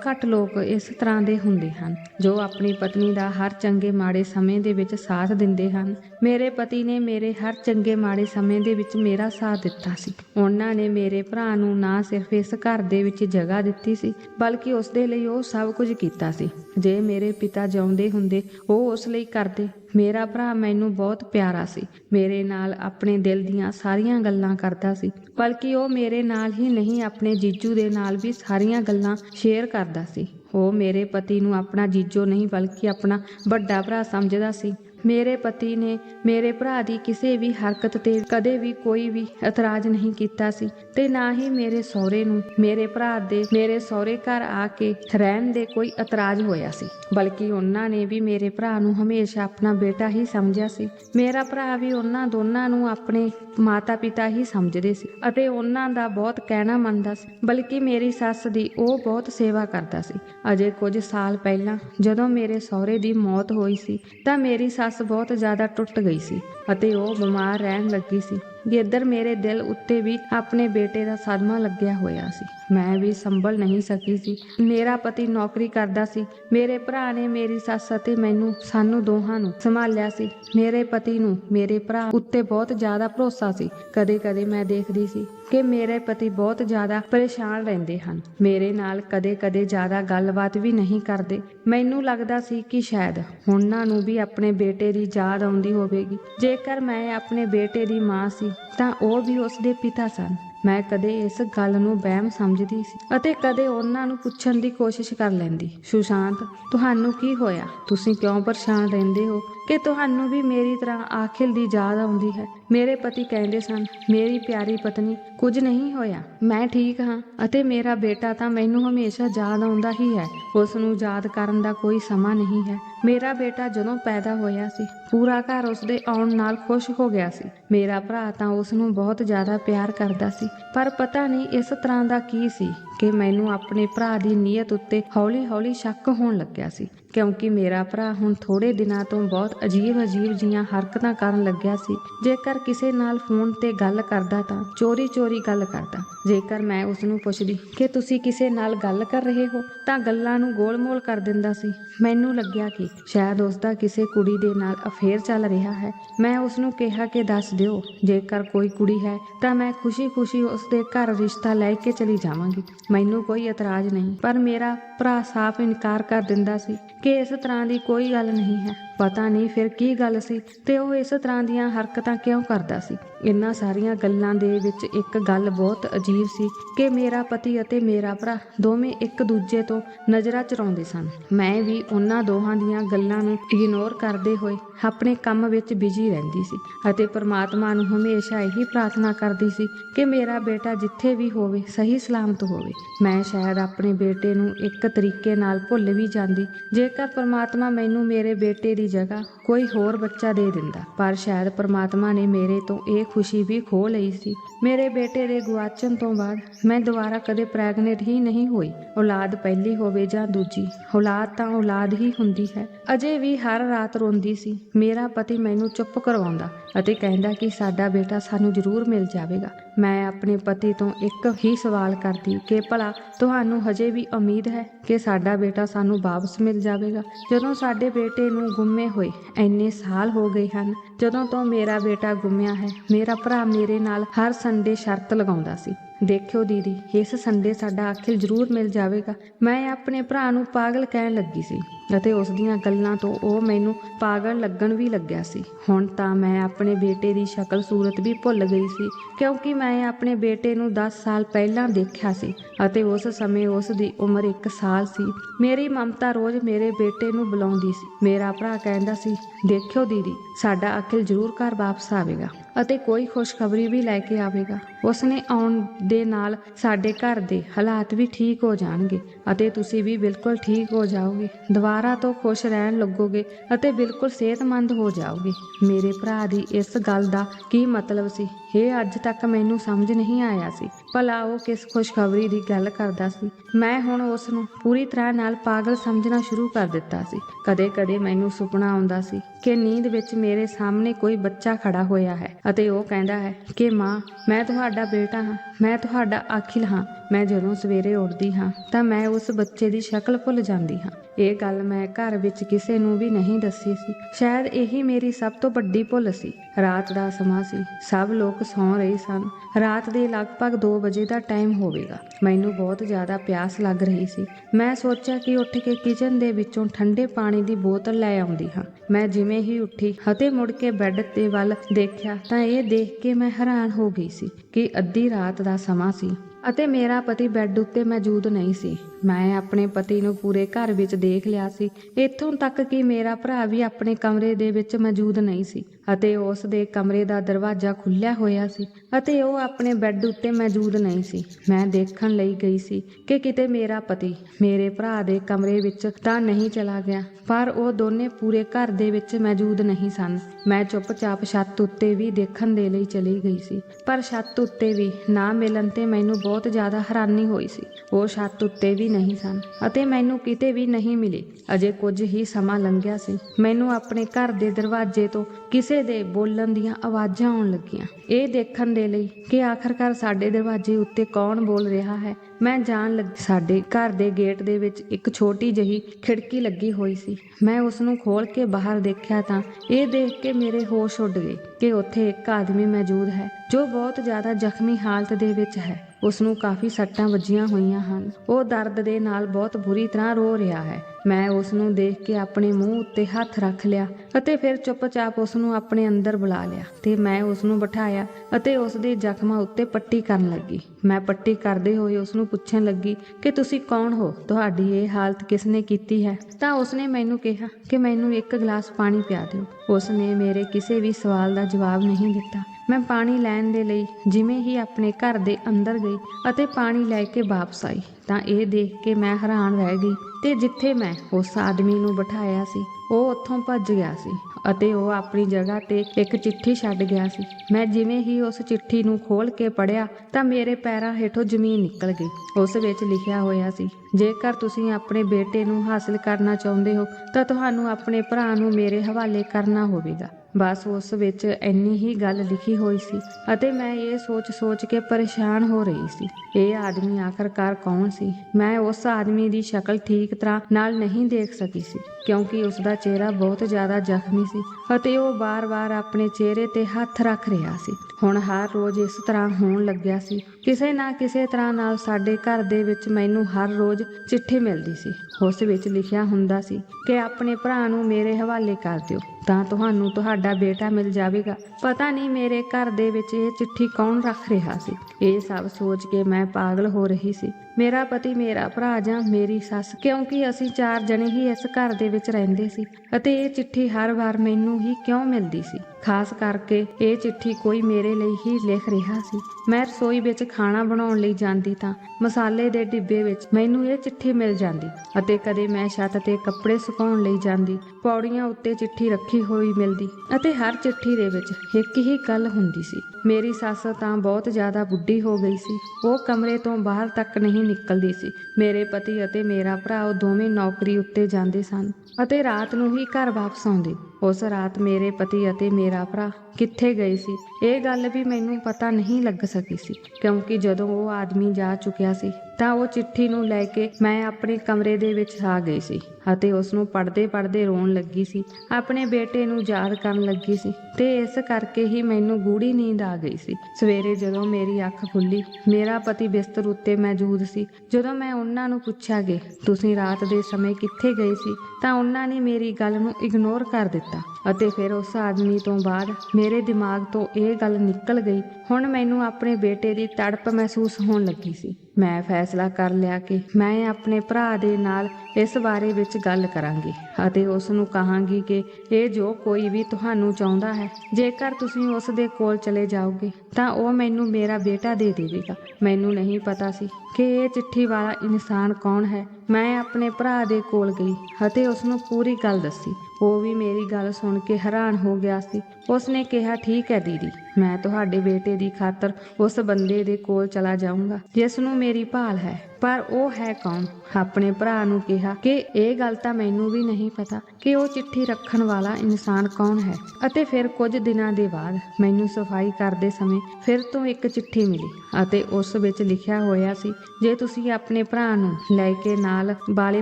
ਘੱਟ ਲੋਕ ਇਸ ਤਰ੍ਹਾਂ ਦੇ ਹੁੰਦੇ ਹਨ ਜੋ ਆਪਣੀ ਪਤਨੀ ਦਾ ਹਰ ਚੰਗੇ ਮਾੜੇ ਸਮੇਂ ਦੇ ਵਿੱਚ ਸਾਥ ਦਿੰਦੇ ਹਨ। ਮੇਰੇ ਪਤੀ ਨੇ ਮੇਰੇ ਹਰ ਚੰਗੇ ਮਾੜੇ ਸਮੇਂ ਦੇ ਵਿੱਚ ਮੇਰਾ ਸਾਥ ਦਿੱਤਾ ਸੀ। ਉਹਨਾਂ ਨੇ ਮੇਰੇ ਭਰਾ ਨੂੰ ਨਾ ਸਿਰਫ ਇਸ ਘਰ ਦੇ ਵਿੱਚ ਜਗ੍ਹਾ ਦਿੱਤੀ ਸੀ, ਬਲਕਿ ਉਸ ਦੇ ਲਈ ਉਹ ਸਭ ਕੁਝ ਕੀਤਾ ਸੀ। ਜੇ ਮੇਰੇ ਪਿਤਾ ਜਿਉਂਦੇ ਹੁੰਦੇ, ਉਹ ਉਸ ਲਈ ਕਰਦੇ। ਮੇਰਾ ਭਰਾ ਮੈਨੂੰ ਬਹੁਤ ਪਿਆਰਾ ਸੀ। ਮੇਰੇ ਨਾਲ ਆਪਣੇ ਦਿਲ ਦੀਆਂ ਸਾਰੀਆਂ ਗੱਲਾਂ ਕਰਦਾ ਸੀ, ਬਲਕਿ ਉਹ ਮੇਰੇ ਨਾਲ ਹੀ ਨਹੀਂ, ਆਪਣੇ ਜੀਜੂ ਦੇ ਨਾਲ ਵੀ ਸਾਰੀਆਂ ਗੱਲਾਂ ਸ਼ੇਅਰ ਕਰਦਾ ਸੀ। ਉਹ ਮੇਰੇ ਪਤੀ ਨੂੰ ਆਪਣਾ ਜੀਜੋ ਨਹੀਂ, ਬਲਕਿ ਆਪਣਾ ਵੱਡਾ ਭਰਾ ਸਮਝਦਾ ਸੀ। ਮੇਰੇ ਪਤੀ ਨੇ ਮੇਰੇ ਭਰਾ ਦੀ ਕਿਸੇ ਵੀ ਹਰਕਤ ਤੇ ਕਦੇ ਵੀ ਕੋਈ ਵੀ ਇਤਰਾਜ਼ ਨਹੀਂ ਕੀਤਾ ਸੀ ਤੇ ਨਾ ਹੀ ਮੇਰੇ ਸਹੁਰੇ ਨੂੰ, ਮੇਰੇ ਭਰਾ ਦੇ, ਮੇਰੇ ਸਹੁਰੇ ਘਰ ਆ ਕੇ ਰਹਿਣ ਦੇ ਕੋਈ ਇਤਰਾਜ਼ ਹੋਇਆ ਸੀ। ਬਲਕਿ ਉਹਨਾਂ ਨੇ ਵੀ ਮੇਰੇ ਭਰਾ ਨੂੰ ਹਮੇਸ਼ਾ ਆਪਣਾ ਬੇਟਾ ਹੀ ਸਮਝਿਆ ਸੀ। ਮੇਰਾ ਭਰਾ ਵੀ ਉਹਨਾਂ ਦੋਨਾਂ ਨੂੰ ਆਪਣੇ ਮਾਤਾ-ਪਿਤਾ ਹੀ ਸਮਝਦੇ ਸੀ ਅਤੇ ਉਹਨਾਂ ਦਾ ਬਹੁਤ ਕਹਿਣਾ ਮੰਨਦਾ ਸੀ। ਬਲਕਿ ਮੇਰੀ ਸੱਸ ਦੀ ਉਹ ਬਹੁਤ ਸੇਵਾ ਕਰਦਾ ਸੀ। ਅਜੇ ਕੁਝ ਸਾਲ ਪਹਿਲਾਂ ਜਦੋਂ ਮੇਰੇ ਸਹੁਰੇ ਦੀ ਮੌਤ ਹੋਈ ਸੀ ਤਾਂ ਮੇਰੀ ਸੱਸ ਬਹੁਤ ਜ਼ਿਆਦਾ ਟੁੱਟ ਗਈ ਸੀ ਅਤੇ ਉਹ ਬਿਮਾਰ ਰਹਿਣ ਲੱਗੀ ਸੀ। ਇੱਧਰ ਮੇਰੇ ਦਿਲ ਉੱਤੇ ਵੀ ਆਪਣੇ ਬੇਟੇ ਦਾ ਸਦਮਾ ਲੱਗਿਆ ਹੋਇਆ ਸੀ। ਮੈਂ ਵੀ ਸੰਭਲ ਨਹੀਂ ਸਕੀ ਸੀ। ਮੇਰਾ ਪਤੀ ਨੌਕਰੀ ਕਰਦਾ ਸੀ। ਮੇਰੇ ਭਰਾ ਨੇ ਮੇਰੀ ਸੱਸ ਅਤੇ ਮੈਨੂੰ, ਸਾਨੂੰ ਦੋਹਾਂ ਨੂੰ ਸੰਭਾਲਿਆ ਸੀ। ਮੇਰੇ ਪਤੀ ਨੂੰ ਮੇਰੇ ਭਰਾ ਉੱਤੇ ਬਹੁਤ ਜ਼ਿਆਦਾ ਭਰੋਸਾ ਸੀ। ਕਦੇ-ਕਦੇ ਮੈਂ ਦੇਖਦੀ ਸੀ ਕਿ ਮੇਰੇ ਪਤੀ ਬਹੁਤ ਜ਼ਿਆਦਾ ਪਰੇਸ਼ਾਨ ਰਹਿੰਦੇ ਹਨ। ਮੇਰੇ ਨਾਲ ਕਦੇ-ਕਦੇ ਜ਼ਿਆਦਾ ਗੱਲਬਾਤ ਵੀ ਨਹੀਂ ਕਰਦੇ। ਮੈਨੂੰ ਲੱਗਦਾ ਸੀ ਕਿ ਸ਼ਾਇਦ ਉਹਨਾਂ ਨੂੰ ਵੀ ਆਪਣੇ ਬੇਟੇ ਦੀ ਯਾਦ ਆਉਂਦੀ ਹੋਵੇਗੀ। ਜੇਕਰ ਮੈਂ ਆਪਣੇ ਬੇਟੇ ਦੀ ਮਾਂ ਸੀ ਤਾਂ ਉਹ ਵੀ ਉਸ ਦੇ ਪਿਤਾ ਸਨ। ਮੈਂ ਕਦੇ ਇਸ ਗੱਲ ਨੂੰ ਵਹਿਮ ਸਮਝਦੀ ਸੀ ਅਤੇ ਕਦੇ ਉਹਨਾਂ ਨੂੰ ਪੁੱਛਣ ਦੀ ਕੋਸ਼ਿਸ਼ ਕਰ ਲੈਂਦੀ। ਸੁਸ਼ਾਂਤ, ਤੁਹਾਨੂੰ ਕੀ ਹੋਇਆ? ਤੁਸੀਂ ਕਿਉਂ ਪਰੇਸ਼ਾਨ ਰਹਿੰਦੇ ਹੋ? ਕਿ ਤੁਹਾਨੂੰ ਵੀ ਮੇਰੀ ਤਰ੍ਹਾਂ ਆਖਿਰ ਦੀ ਯਾਦ ਆਉਂਦੀ ਹੈ? ਮੇਰੇ ਪਤੀ ਕਹਿੰਦੇ ਸਨ, ਮੇਰੀ ਪਿਆਰੀ ਪਤਨੀ, ਕੁਝ ਨਹੀਂ ਹੋਇਆ। ਮੈਂ ਠੀਕ ਹਾਂ ਅਤੇ ਮੇਰਾ ਬੇਟਾ ਤਾਂ ਮੈਨੂੰ ਹਮੇਸ਼ਾ ਯਾਦ ਆਉਂਦਾ ਹੀ ਹੈ। ਉਸ ਨੂੰ ਯਾਦ ਕਰਨ ਦਾ ਕੋਈ ਸਮਾਂ ਨਹੀਂ ਹੈ। ਮੇਰਾ ਬੇਟਾ ਜਦੋਂ ਪੈਦਾ ਹੋਇਆ ਸੀ, ਪੂਰਾ ਘਰ ਉਸ ਦੇ ਆਉਣ ਨਾਲ ਖੁਸ਼ ਹੋ ਗਿਆ ਸੀ। ਮੇਰਾ ਭਰਾ ਤਾਂ ਉਸ ਨੂੰ ਬਹੁਤ ਜ਼ਿਆਦਾ ਪਿਆਰ ਕਰਦਾ ਸੀ, ਪਰ ਪਤਾ ਨਹੀਂ ਇਸ ਤਰ੍ਹਾਂ ਦਾ ਕੀ ਸੀ ਕਿ ਮੈਨੂੰ ਆਪਣੇ ਭਰਾ ਦੀ ਨੀਅਤ ਉੱਤੇ ਹੌਲੀ-ਹੌਲੀ ਸ਼ੱਕ ਹੋਣ ਲੱਗਿਆ ਸੀ। ਕਿਉਂਕਿ ਮੇਰਾ ਭਰਾ ਹੁਣ ਥੋੜੇ ਦਿਨਾਂ ਤੋਂ ਬਹੁਤ ਅਜੀਬ-ਅਜੀਬ ਜੀਆਂ ਹਰਕਤਾਂ ਕਰਨ ਲੱਗਿਆ ਸੀ। ਜੇਕਰ ਕਿਸੇ ਨਾਲ ਫੋਨ ਤੇ ਗੱਲ ਕਰਦਾ ਤਾਂ ਚੋਰੀ-ਚੋਰੀ ਗੱਲ ਕਰਦਾ। ਜੇਕਰ ਮੈਂ ਉਸ ਨੂੰ ਪੁੱਛਦੀ ਕਿ ਤੁਸੀਂ ਕਿਸੇ ਨਾਲ ਗੱਲ ਕਰ ਰਹੇ ਹੋ ਤਾਂ ਗੱਲਾਂ ਨੂੰ ਗੋਲ-ਮੋਲ ਕਰ ਦਿੰਦਾ ਸੀ। ਮੈਨੂੰ ਲੱਗਿਆ ਕਿ ਸ਼ਾਇਦ ਉਸ ਦਾ ਕਿਸੇ ਕੁੜੀ ਦੇ ਨਾਲ ਅਫੇਅਰ ਚੱਲ ਰਿਹਾ ਹੈ। ਮੈਂ ਉਸ ਨੂੰ ਕਿਹਾ ਕਿ ਦੱਸ ਦਿਓ, ਜੇਕਰ ਕੋਈ ਕੁੜੀ ਹੈ ਤਾਂ ਮੈਂ ਖੁਸ਼ੀ-ਖੁਸ਼ੀ ਉਸ ਦੇ ਘਰ ਰਿਸ਼ਤਾ ਲੈ ਕੇ ਚਲੀ ਜਾਵਾਂਗੀ। ਮੈਨੂੰ ਕੋਈ ਇਤਰਾਜ਼ ਨਹੀਂ, ਪਰ ਮੇਰਾ ਭਰਾ ਸਾਫ਼ ਇਨਕਾਰ ਕਰ ਦਿੰਦਾ ਸੀ ਕਿ ਇਸ ਤਰ੍ਹਾਂ ਦੀ ਕੋਈ ਗੱਲ ਨਹੀਂ ਹੈ। ਪਤਾ ਨਹੀਂ ਫਿਰ ਕੀ ਗੱਲ ਸੀ ਤੇ ਉਹ ਇਸ ਤਰ੍ਹਾਂ ਦੀਆਂ ਹਰਕਤਾਂ ਕਿਉਂ ਕਰਦਾ ਸੀ? ਇਨ੍ਹਾਂ ਸਾਰੀਆਂ ਗੱਲਾਂ ਦੇ ਵਿੱਚ ਇੱਕ ਗੱਲ ਬਹੁਤ ਅਜੀਬ ਸੀ ਕਿ ਮੇਰਾ ਪਤੀ ਅਤੇ ਮੇਰਾ ਭਰਾ ਦੋਵੇਂ ਇੱਕ ਦੂਜੇ ਤੋਂ ਨਜ਼ਰਾਂ ਚਰਾਉਂਦੇ ਸਨ। ਮੈਂ ਵੀ ਉਹਨਾਂ ਦੋਹਾਂ ਦੀਆਂ ਗੱਲਾਂ ਨੂੰ ਇਗਨੋਰ ਕਰਦੇ ਹੋਏ ਆਪਣੇ ਕੰਮ ਵਿੱਚ ਬਿਜ਼ੀ ਰਹਿੰਦੀ ਸੀ ਅਤੇ ਪਰਮਾਤਮਾ ਨੂੰ ਹਮੇਸ਼ਾ ਇਹੀ ਪ੍ਰਾਰਥਨਾ ਕਰਦੀ ਸੀ ਕਿ ਮੇਰਾ ਬੇਟਾ ਜਿੱਥੇ ਵੀ ਹੋਵੇ, ਸਹੀ ਸਲਾਮਤ ਹੋਵੇ। ਮੈਂ ਸ਼ਾਇਦ ਆਪਣੇ ਬੇਟੇ ਨੂੰ ਇੱਕ ਤਰੀਕੇ ਨਾਲ ਭੁੱਲ ਵੀ ਜਾਂਦੀ। ਜੇਕਰ ਪਰਮਾਤਮਾ ਮੈਨੂੰ ਮੇਰੇ ਬੇਟੇ ਦੀ ਜਗ੍ਹਾ ਕੋਈ ਹੋਰ ਬੱਚਾ ਦੇ ਦਿੰਦਾ। ਪਰ ਸ਼ਾਇਦ ਪ੍ਰਮਾਤਮਾ ਨੇ ਮੇਰੇ ਤੋਂ ਇਹ ਖੁਸ਼ੀ ਵੀ ਖੋ ਲਈ ਸੀ। ਮੇਰੇ ਬੇਟੇ ਦੇ ਗੁਆਚਣ ਤੋਂ ਬਾਅਦ ਮੈਂ ਦੁਬਾਰਾ ਕਦੇ ਪ੍ਰੈਗਨੈਂਟ ਹੀ ਨਹੀਂ ਹੋਈ। ਔਲਾਦ ਪਹਿਲੀ ਹੋਵੇ ਜਾਂ ਦੂਜੀ, ਔਲਾਦ ਤਾਂ ਔਲਾਦ ਹੀ ਹੁੰਦੀ ਹੈ। ਅਜੇ ਵੀ ਹਰ ਰਾਤ ਰੋਂਦੀ ਸੀ, ਮੇਰਾ ਪਤੀ ਮੈਨੂੰ ਚੁੱਪ ਕਰਵਾਉਂਦਾ ਅਤੇ ਕਹਿੰਦਾ ਕਿ ਸਾਡਾ ਬੇਟਾ ਸਾਨੂੰ ਜ਼ਰੂਰ ਮਿਲ ਜਾਵੇਗਾ। ਮੈਂ ਆਪਣੇ ਪਤੀ ਤੋਂ ਇੱਕ ਹੀ ਸਵਾਲ ਕਰਦੀ ਕਿ ਭਲਾ ਤੁਹਾਨੂੰ ਹਜੇ ਵੀ ਉਮੀਦ ਹੈ ਕਿ ਸਾਡਾ ਬੇਟਾ ਸਾਨੂੰ ਵਾਪਸ ਮਿਲ ਜਾਵੇਗਾ? ਜਦੋਂ ਸਾਡੇ ਬੇਟੇ ਨੂੰ ਗੁੰਮ ਹੋਏ? ਇੰਨੇ ਸਾਲ ਹੋ ਗਏ ਹਨ, ਜਦੋਂ ਤੋਂ ਮੇਰਾ ਬੇਟਾ ਗੁੰਮਿਆ ਹੈ, ਮੇਰਾ ਭਰਾ ਮੇਰੇ ਨਾਲ ਹਰ ਸੰਡੇ ਸ਼ਰਤ ਲਗਾਉਂਦਾ ਸੀ। ਦੇਖਿਓ ਦੀਦੀ, ਇਸ ਸੰਡੇ ਸਾਡਾ ਅਖਿਲ ਜ਼ਰੂਰ ਮਿਲ ਜਾਵੇਗਾ। ਮੈਂ ਆਪਣੇ ਭਰਾ ਨੂੰ ਪਾਗਲ ਕਹਿਣ ਲੱਗੀ ਸੀ ਅਤੇ ਉਸ ਦੀਆਂ ਗੱਲਾਂ ਤੋਂ ਉਹ ਮੈਨੂੰ ਪਾਗਲ ਲੱਗਣ ਵੀ ਲੱਗਿਆ ਸੀ। ਹੁਣ ਤਾਂ ਮੈਂ ਆਪਣੇ ਬੇਟੇ ਦੀ ਸ਼ਕਲ ਸੂਰਤ ਵੀ ਭੁੱਲ ਗਈ ਸੀ, ਕਿਉਂਕਿ ਮੈਂ ਆਪਣੇ ਬੇਟੇ ਨੂੰ 10 ਸਾਲ ਪਹਿਲਾਂ ਦੇਖਿਆ ਸੀ ਅਤੇ ਉਸ ਸਮੇਂ ਉਸ ਦੀ ਉਮਰ 1 ਸਾਲ ਸੀ। ਮੇਰੀ ਮਮਤਾ ਰੋਜ਼ ਮੇਰੇ ਬੇਟੇ ਨੂੰ ਬੁਲਾਉਂਦੀ ਸੀ। ਮੇਰਾ ਭਰਾ ਕਹਿੰਦਾ ਸੀ, ਦੇਖਿਓ ਦੀਦੀ, ਸਾਡਾ ਅਖਿਲ ਜ਼ਰੂਰ ਘਰ ਵਾਪਸ ਆਵੇਗਾ ਅਤੇ ਕੋਈ ਖੁਸ਼ਖਬਰੀ ਵੀ ਲੈ ਕੇ ਆਵੇਗਾ। ਉਸਨੇ ਆਉਣ ਦੇ ਨਾਲ ਸਾਡੇ ਘਰ ਦੇ ਹਾਲਾਤ ਵੀ ਠੀਕ ਹੋ ਜਾਣਗੇ ਅਤੇ ਤੁਸੀਂ ਵੀ ਬਿਲਕੁਲ ਠੀਕ ਹੋ ਜਾਓਗੇ। ਦੁਬਾਰਾ ਤੋਂ ਖੁਸ਼ ਰਹਿਣ ਲੱਗੋਗੇ ਅਤੇ ਬਿਲਕੁਲ ਸਿਹਤਮੰਦ ਹੋ ਜਾਓਗੇ। ਮੇਰੇ ਭਰਾ ਦੀ ਇਸ ਗੱਲ ਦਾ ਕੀ ਮਤਲਬ ਸੀ? ਇਹ ਅੱਜ ਤੱਕ ਮੈਨੂੰ ਸਮਝ ਨਹੀਂ ਆਇਆ ਸੀ। ਭਲਾ ਉਹ ਕਿਸ ਖੁਸ਼ਖਬਰੀ ਦੀ ਗੱਲ ਕਰਦਾ ਸੀ? ਮੈਂ ਹੁਣ ਉਸ ਨੂੰ ਪੂਰੀ ਤਰ੍ਹਾਂ ਨਾਲ ਪਾਗਲ ਸਮਝਣਾ ਸ਼ੁਰੂ ਕਰ ਦਿੱਤਾ ਸੀ। ਕਦੇ-ਕਦੇ ਮੈਨੂੰ ਸੁਪਨਾ ਆਉਂਦਾ ਸੀ ਕਿ ਨੀਂਦ ਵਿੱਚ ਮੇਰੇ ਸਾਹਮਣੇ ਕੋਈ ਬੱਚਾ ਖੜਾ ਹੋਇਆ ਹੈ ਅਤੇ ਉਹ ਕਹਿੰਦਾ ਹੈ ਕਿ ਮਾਂ, ਮੈਂ ਤੁਹਾਡਾ ਬੇਟਾ ਹਾਂ, ਮੈਂ ਤੁਹਾਡਾ ਆਖਿਲ ਹਾਂ। ਮੈਂ ਜਦੋਂ ਸਵੇਰੇ ਉੱਠਦੀ ਹਾਂ ਤਾਂ ਮੈਂ ਉਸ ਬੱਚੇ ਦੀ ਸ਼ਕਲ ਭੁੱਲ ਜਾਂਦੀ ਹਾਂ। ਇਹ ਗੱਲ ਮੈਂ ਘਰ ਵਿੱਚ ਕਿਸੇ ਨੂੰ ਵੀ ਨਹੀਂ ਦੱਸੀ ਸੀ। ਸ਼ਾਇਦ ਇਹੀ ਮੇਰੀ ਸਭ ਤੋਂ ਵੱਡੀ ਭੁੱਲ ਸੀ। ਰਾਤ ਦਾ ਸਮਾਂ ਸੀ। ਸਭ ਲੋਕ ਸੌਂ ਰਹੇ ਸਨ। ਰਾਤ ਦੇ ਲਗਭਗ 2 ਵਜੇ ਦਾ ਟਾਈਮ ਹੋਵੇਗਾ। ਮੈਨੂੰ ਬਹੁਤ ਜ਼ਿਆਦਾ ਪਿਆਸ ਲੱਗ ਰਹੀ ਸੀ। ਮੈਂ ਸੋਚਿਆ ਕਿ ਉੱਠ ਕੇ ਕਿਚਨ ਦੇ ਵਿੱਚੋਂ ਠੰਡੇ ਪਾਣੀ ਦੀ ਬੋਤਲ ਲੈ ਆਉਂਦੀ ਹਾਂ। ਮੈਂ ਜਿਵੇਂ ਹੀ ਉੱਠੀ ਅਤੇ ਮੁੜ ਕੇ ਬੈੱਡ ਤੇ ਵੱਲ ਦੇਖਿਆ ਤਾਂ ਇਹ ਦੇਖ ਕੇ ਮੈਂ ਹੈਰਾਨ ਹੋ ਗਈ ਸੀ ਕਿ ਅੱਧੀ ਰਾਤ ਦਾ ਸਮਾਂ ਸੀ। ਅਤੇ ਮੇਰਾ ਪਤੀ ਬੈੱਡ ਉੱਤੇ ਮੌਜੂਦ ਨਹੀਂ ਸੀ। ਮੈਂ ਆਪਣੇ ਪਤੀ ਨੂੰ ਪੂਰੇ ਘਰ ਵਿੱਚ ਦੇਖ ਲਿਆ ਸੀ। ਇੱਥੋਂ ਤੱਕ ਕਿ ਮੇਰਾ ਭਰਾ ਵੀ ਆਪਣੇ ਕਮਰੇ ਦੇ ਵਿੱਚ ਮੌਜੂਦ ਨਹੀਂ ਸੀ। ਅਤੇ ਉਸ ਦੇ ਕਮਰੇ ਦਾ ਦਰਵਾਜ਼ਾ ਖੁੱਲਿਆ ਹੋਇਆ ਸੀ ਅਤੇ ਉਹ ਆਪਣੇ ਬੈੱਡ ਉੱਤੇ ਮੌਜੂਦ ਨਹੀਂ ਸੀ। ਮੈਂ ਦੇਖਣ ਲਈ ਗਈ ਸੀ ਕਿ ਕਿਤੇ ਮੇਰਾ ਪਤੀ ਮੇਰੇ ਭਰਾ ਦੇ ਕਮਰੇ ਵਿੱਚ ਤਾਂ ਨਹੀਂ ਚਲਾ ਗਿਆ, ਪਰ ਉਹ ਦੋਨੇ ਪੂਰੇ ਘਰ ਦੇ ਵਿੱਚ ਮੌਜੂਦ ਨਹੀਂ ਸਨ। ਮੈਂ ਚੁੱਪਚਾਪ ਛੱਤ ਉੱਤੇ ਵੀ ਦੇਖਣ ਦੇ ਲਈ ਚਲੀ ਗਈ ਸੀ, ਪਰ ਛੱਤ ਉੱਤੇ ਵੀ ਨਾ ਮਿਲਣ ਤੇ ਮੈਨੂੰ ਬਹੁਤ ਜ਼ਿਆਦਾ ਹੈਰਾਨੀ ਹੋਈ ਸੀ। ਉਹ ਛੱਤ ਉੱਤੇ ਵੀ ਨਹੀਂ ਸਨ ਅਤੇ ਮੈਨੂੰ ਕਿਤੇ ਵੀ ਨਹੀਂ ਮਿਲੇ। ਅਜੇ ਕੁਝ ਹੀ ਸਮਾਂ ਲੰਘਿਆ ਸੀ। ਮੈਨੂੰ ਆਪਣੇ ਘਰ ਦੇ ਦਰਵਾਜ਼ੇ ਤੋਂ ਕਿਸੇ ਦੇ ਬੋਲਣ ਦੀਆਂ ਆਵਾਜ਼ਾਂ ਆਉਣ ਲੱਗੀਆਂ। ਇਹ ਦੇਖਣ ਦੇ ਲਈ ਕਿ ਆਖਰਕਾਰ ਸਾਡੇ ਦਰਵਾਜ਼ੇ ਉੱਤੇ ਕੌਣ ਬੋਲ ਰਿਹਾ ਹੈ, ਮੈਂ ਜਾਣ ਲੱਗ। ਸਾਡੇ ਘਰ ਦੇ ਗੇਟ ਦੇ ਵਿੱਚ ਇੱਕ ਛੋਟੀ ਜਿਹੀ ਖਿੜਕੀ ਲੱਗੀ ਹੋਈ ਸੀ। ਮੈਂ ਉਸ ਨੂੰ ਖੋਲ ਕੇ ਬਾਹਰ ਦੇਖਿਆ ਤਾਂ ਇਹ ਦੇਖ ਕੇ ਮੇਰੇ ਹੋਸ਼ ਉੱਡ ਗਏ ਕਿ ਉੱਥੇ ਇੱਕ ਆਦਮੀ ਮੌਜੂਦ ਹੈ, ਜੋ ਬਹੁਤ ਜ਼ਿਆਦਾ ਜ਼ਖਮੀ ਹਾਲਤ ਦੇ ਵਿੱਚ ਹੈ। ਉਸ ਨੂੰ ਕਾਫੀ ਸੱਟਾਂ ਵੱਜੀਆਂ ਹੋਈਆਂ ਹਨ। ਉਹ ਦਰਦ ਦੇ ਨਾਲ ਬਹੁਤ ਬੁਰੀ ਤਰ੍ਹਾਂ ਰੋ ਰਿਹਾ ਹੈ। ਮੈਂ ਉਸ ਨੂੰ ਦੇਖ ਕੇ ਆਪਣੇ ਮੂੰਹ ਉੱਤੇ ਹੱਥ ਰੱਖ ਲਿਆ ਅਤੇ ਫਿਰ ਚੁੱਪਚਾਪ ਉਸ ਨੂੰ ਆਪਣੇ ਅੰਦਰ ਬੁਲਾ ਲਿਆ ਤੇ ਮੈਂ ਉਸ ਨੂੰ ਬਿਠਾਇਆ ਅਤੇ ਉਸ ਦੇ ਜ਼ਖਮਾਂ ਉੱਤੇ ਪੱਟੀ ਕਰਨ ਲੱਗੀ। ਮੈਂ ਪੱਟੀ ਕਰਦੇ ਹੋਏ ਉਸ ਨੂੰ ਪੁੱਛਣ ਲੱਗੀ ਕਿ ਤੁਸੀਂ ਕੌਣ ਹੋ? ਤੁਹਾਡੀ ਇਹ ਹਾਲਤ ਕਿਸ ਨੇ ਕੀਤੀ ਹੈ? ਤਾਂ ਉਸ ਨੇ ਮੈਨੂੰ ਕਿਹਾ ਕਿ ਮੈਨੂੰ ਇੱਕ ਗਲਾਸ ਪਾਣੀ ਪਿਆ ਦਿਓ। ਉਸ ਨੇ ਮੇਰੇ ਕਿਸੇ ਵੀ ਸਵਾਲ ਦਾ ਜਵਾਬ ਨਹੀਂ ਦਿੱਤਾ। ਮੈਂ ਪਾਣੀ ਲੈਣ ਦੇ ਲਈ ਜਿਵੇਂ ਹੀ ਆਪਣੇ ਘਰ ਦੇ ਅੰਦਰ ਗਈ ਅਤੇ ਪਾਣੀ ਲੈ ਕੇ ਵਾਪਸ ਆਈ, ਤਾਂ ਇਹ ਦੇਖ ਕੇ ਮੈਂ ਹੈਰਾਨ ਰਹਿ ਗਈ ਤੇ ਜਿੱਥੇ ਮੈਂ, ਉਸ ਆਦਮੀ ਨੂੰ ਬਿਠਾਇਆ ਸੀ, ਉਹ ਉੱਥੋਂ ਭੱਜ ਗਿਆ ਸੀ ਅਤੇ ਉਹ ਆਪਣੀ ਜਗ੍ਹਾ ਤੇ ਇੱਕ ਚਿੱਠੀ ਛੱਡ ਗਿਆ ਸੀ। ਮੈਂ ਜਿਵੇਂ ਹੀ ਉਸ ਚਿੱਠੀ ਨੂੰ ਖੋਲ ਕੇ ਪੜਿਆ ਤਾਂ ਮੇਰੇ ਪੈਰਾਂ ਹੇਠੋਂ ਜ਼ਮੀਨ ਨਿਕਲ ਗਈ। ਉਸ ਵਿੱਚ ਲਿਖਿਆ ਹੋਇਆ ਸੀ, ਜੇਕਰ ਤੁਸੀਂ ਆਪਣੇ ਬੇਟੇ ਨੂੰ ਹਾਸਲ ਕਰਨਾ ਚਾਹੁੰਦੇ ਹੋ, ਤਾਂ ਤੁਹਾਨੂੰ ਆਪਣੇ ਭਰਾ ਨੂੰ ਮੇਰੇ ਹਵਾਲੇ ਕਰਨਾ ਹੋਵੇਗਾ। ਬਸ ਉਸ ਵਿੱਚ ਇੰਨੀ ਹੀ ਗੱਲ ਲਿਖੀ ਹੋਈ ਸੀ ਅਤੇ ਮੈਂ ਇਹ ਸੋਚ-ਸੋਚ ਕੇ ਪਰੇਸ਼ਾਨ ਹੋ ਰਹੀ ਸੀ। ਇਹ ਆਦਮੀ ਆਖਰਕਾਰ ਕੌਣ ਸੀ? ਮੈਂ ਉਸ ਆਦਮੀ ਦੀ ਸ਼ਕਲ ਠੀਕ ਤਰ੍ਹਾਂ ਨਾਲ ਨਹੀਂ ਦੇਖ ਸਕੀ ਸੀ। ਕਿਉਂਕਿ ਉਸ ਦਾ ਚਿਹਰਾ ਬਹੁਤ ਜ਼ਿਆਦਾ ਜ਼ਖਮੀ ਸੀ ਅਤੇ ਉਹ ਬਾਰ-ਬਾਰ ਆਪਣੇ ਚਿਹਰੇ ਤੇ ਹੱਥ ਰੱਖ ਰਿਹਾ ਸੀ। ਹੁਣ ਹਰ ਰੋਜ਼ ਇਸ ਤਰ੍ਹਾਂ ਹੋਣ ਲੱਗਿਆ ਸੀ। ਕਿਸੇ ਨਾ ਕਿਸੇ ਤਰ੍ਹਾਂ ਨਾਲ ਸਾਡੇ ਘਰ ਦੇ ਵਿੱਚ ਮੈਨੂੰ ਹਰ ਰੋਜ਼ ਚਿੱਠੀ ਮਿਲਦੀ ਸੀ। ਉਸ ਵਿੱਚ ਲਿਖਿਆ ਹੁੰਦਾ ਸੀ ਕਿ ਆਪਣੇ ਭਰਾ ਨੂੰ ਮੇਰੇ ਹਵਾਲੇ ਕਰ ਦਿਓ, ਤਾਂ ਤੁਹਾਨੂੰ ਤੁਹਾਡਾ ਬੇਟਾ ਮਿਲ ਜਾਵੇਗਾ। ਪਤਾ ਨਹੀਂ ਮੇਰੇ ਘਰ ਦੇ ਵਿੱਚ ਇਹ ਚਿੱਠੀ ਕੌਣ ਰੱਖ ਰਿਹਾ ਸੀ। ਇਹ ਸਭ ਸੋਚ ਕੇ ਮੈਂ ਪਾਗਲ ਹੋ ਰਹੀ ਸੀ। ਮੇਰਾ ਪਤੀ ਮੇਰਾ ਭਰਾ ਜਾਂ ਮੇਰੀ ਸੱਸ, ਕਿਉਂਕਿ ਅਸੀਂ ਚਾਰ ਜਣੇ ਹੀ ਇਸ ਘਰ ਦੇ ਵਿੱਚ ਰਹਿੰਦੇ ਸੀ ਅਤੇ ਇਹ ਚਿੱਠੀ ਹਰ ਵਾਰ ਮੈਨੂੰ ਹੀ ਕਿਉਂ ਮਿਲਦੀ ਸੀ? ਖਾਸ ਕਰਕੇ ਇਹ ਚਿੱਠੀ ਕੋਈ ਮੇਰੇ ਲਈ ਹੀ ਲਿਖ ਰਿਹਾ ਸੀ। ਮੈਂ ਰਸੋਈ ਵਿੱਚ ਖਾਣਾ ਬਣਾਉਣ ਲਈ ਜਾਂਦੀ ਤਾਂ ਮਸਾਲੇ ਦੇ ਡਿੱਬੇ ਵਿੱਚ ਮੈਨੂੰ ਇਹ ਚਿੱਠੀ ਮਿਲ ਜਾਂਦੀ ਅਤੇ ਕਦੇ ਮੈਂ ਛੱਤ ਤੇ ਕੱਪੜੇ ਸੁਕਾਉਣ ਲਈ ਜਾਂਦੀ, ਪੌੜੀਆਂ ਉੱਤੇ ਚਿੱਠੀ ਰੱਖੀ ਹੋਈ ਮਿਲਦੀ ਅਤੇ ਹਰ ਚਿੱਠੀ ਦੇ ਵਿੱਚ ਇੱਕ ਹੀ ਗੱਲ ਹੁੰਦੀ ਸੀ। ਮੇਰੀ ਸੱਸ ਤਾਂ ਬਹੁਤ ਜ਼ਿਆਦਾ ਬੁੱਢੀ ਹੋ ਗਈ ਸੀ। ਉਹ ਕਮਰੇ ਤੋਂ ਬਾਹਰ ਤੱਕ ਨਹੀਂ ਨਿਕਲਦੀ ਸੀ। ਮੇਰੇ ਪਤੀ ਅਤੇ ਮੇਰਾ ਭਰਾ ਉਹ ਦੋਵੇਂ ਨੌਕਰੀ ਉੱਤੇ ਜਾਂਦੇ ਸਨ। ਅਤੇ ਰਾਤ ਨੂੰ ਹੀ ਘਰ ਵਾਪਸ ਆਉਂਦੀ। ਉਸ ਰਾਤ ਮੇਰੇ ਪਤੀ ਅਤੇ ਮੇਰਾ ਭਰਾ ਕਿੱਥੇ ਗਏ ਸੀ? ਇਹ ਗੱਲ ਵੀ ਮੈਨੂੰ ਪਤਾ ਨਹੀਂ ਲੱਗ ਸਕੀ ਸੀ, ਕਿਉਂਕਿ ਜਦੋਂ ਉਹ ਆਦਮੀ ਜਾ ਚੁੱਕਿਆ ਸੀ ਤਾਂ ਉਹ ਚਿੱਠੀ ਨੂੰ ਲੈ ਕੇ ਮੈਂ ਆਪਣੇ ਕਮਰੇ ਦੇ ਵਿੱਚ ਆ ਗਈ ਸੀ ਅਤੇ ਉਸ ਨੂੰ ਪੜਦੇ ਪੜਦੇ ਰੋਣ ਲੱਗੀ ਸੀ, ਆਪਣੇ ਬੇਟੇ ਨੂੰ ਯਾਦ ਕਰਨ ਲੱਗੀ ਸੀ ਤੇ ਇਸ ਕਰਕੇ ਹੀ ਮੈਨੂੰ ਗੂੜੀ ਨੀਂਦ ਆ ਗਈ ਸੀ। ਸਵੇਰੇ ਜਦੋਂ ਮੇਰੀ ਅੱਖ ਖੁੱਲੀ, ਮੇਰਾ ਪਤੀ ਬਿਸਤਰ ਉੱਤੇ ਮੌਜੂਦ ਸੀ, ਜਦੋਂ ਮੈਂ ਉਹਨਾਂ ਨੂੰ ਪੁੱਛਿਆ ਕਿ ਤੁਸੀਂ ਰਾਤ ਦੇ ਸਮੇਂ ਕਿੱਥੇ ਗਏ ਸੀ, ਤਾਂ ਉਹਨਾਂ ਨੇ ਮੇਰੀ ਗੱਲ ਨੂੰ ਇਗਨੋਰ ਕਰ ਦਿੱਤਾ ਅਤੇ ਫਿਰ ਉਸ ਆਦਮੀ ਤੋਂ ਬਾਅਦ ਮੇਰੇ ਦਿਮਾਗ ਤੋਂ ਇਹ ਗੱਲ ਨਿਕਲ ਗਈ, ਹੁਣ ਮੈਨੂੰ ਆਪਣੇ ਬੇਟੇ ਦੀ ਤੜਪ ਮਹਿਸੂਸ ਹੋਣ ਲੱਗੀ ਸੀ। ਮੈਂ ਫੈਸਲਾ ਕਰ ਲਿਆ ਕਿ ਮੈਂ ਆਪਣੇ ਭਰਾ ਦੇ ਨਾਲ ਇਸ ਬਾਰੇ ਵਿੱਚ ਗੱਲ ਕਰਾਂਗੀ ਅਤੇ ਉਸ ਨੂੰ ਕਹਾਂਗੀ ਕਿ ਇਹ ਜੋ ਕੋਈ ਵੀ ਤੁਹਾਨੂੰ ਚਾਹੁੰਦਾ ਹੈ, ਜੇਕਰ ਤੁਸੀਂ ਉਸ ਦੇ ਕੋਲ ਚਲੇ ਜਾਓਗੇ, ਤਾਂ ਉਹ ਮੈਨੂੰ ਮੇਰਾ ਬੇਟਾ ਦੇ ਦੇਵੇਗਾ। ਮੈਨੂੰ ਨਹੀਂ ਪਤਾ ਸੀ ਕਿ ਇਹ ਚਿੱਠੀ ਵਾਲਾ ਇਨਸਾਨ ਕੌਣ ਹੈ। ਮੈਂ ਆਪਣੇ ਭਰਾ ਦੇ ਕੋਲ ਗਈ ਅਤੇ ਉਸ ਨੂੰ ਪੂਰੀ ਗੱਲ ਦੱਸੀ। ਉਹ ਵੀ ਮੇਰੀ ਗੱਲ ਸੁਣ ਕੇ ਹੈਰਾਨ ਹੋ ਗਿਆ ਸੀ। ਉਸਨੇ ਕਿਹਾ, ਠੀਕ ਹੈ ਦੀਦੀ, ਮੈਂ ਤੁਹਾਡੇ ਬੇਟੇ ਦੀ ਖਾਤਰ ਉਸ ਬੰਦੇ ਦੇ ਕੋਲ ਚਲਾ ਜਾਊਂਗਾ, ਜਿਸ ਨੂੰ ਮੇਰੀ ਭਾਲ ਹੈ। ਪਰ ਉਹ ਹੈ ਕੌਣ? ਆਪਣੇ ਭਰਾ ਨੂੰ ਕਿਹਾ ਕਿ ਇਹ ਗੱਲ ਤਾਂ ਮੈਨੂੰ ਵੀ ਨਹੀਂ ਪਤਾ ਕਿ ਉਹ ਚਿੱਠੀ ਰੱਖਣ ਵਾਲਾ ਇਨਸਾਨ ਕੌਣ ਹੈ। ਅਤੇ ਫਿਰ ਕੁਝ ਦਿਨਾਂ ਦੇ ਬਾਅਦ ਮੈਨੂੰ ਸਫ਼ਾਈ ਕਰਦੇ ਸਮੇਂ ਫਿਰ ਤੋਂ ਇੱਕ ਚਿੱਠੀ ਮਿਲੀ ਅਤੇ ਉਸ ਵਿੱਚ ਲਿਖਿਆ ਹੋਇਆ ਸੀ, ਜੇ ਤੁਸੀਂ ਆਪਣੇ ਭਰਾ ਨੂੰ ਲੈ ਕੇ ਨਾਲ ਬਾਲੇ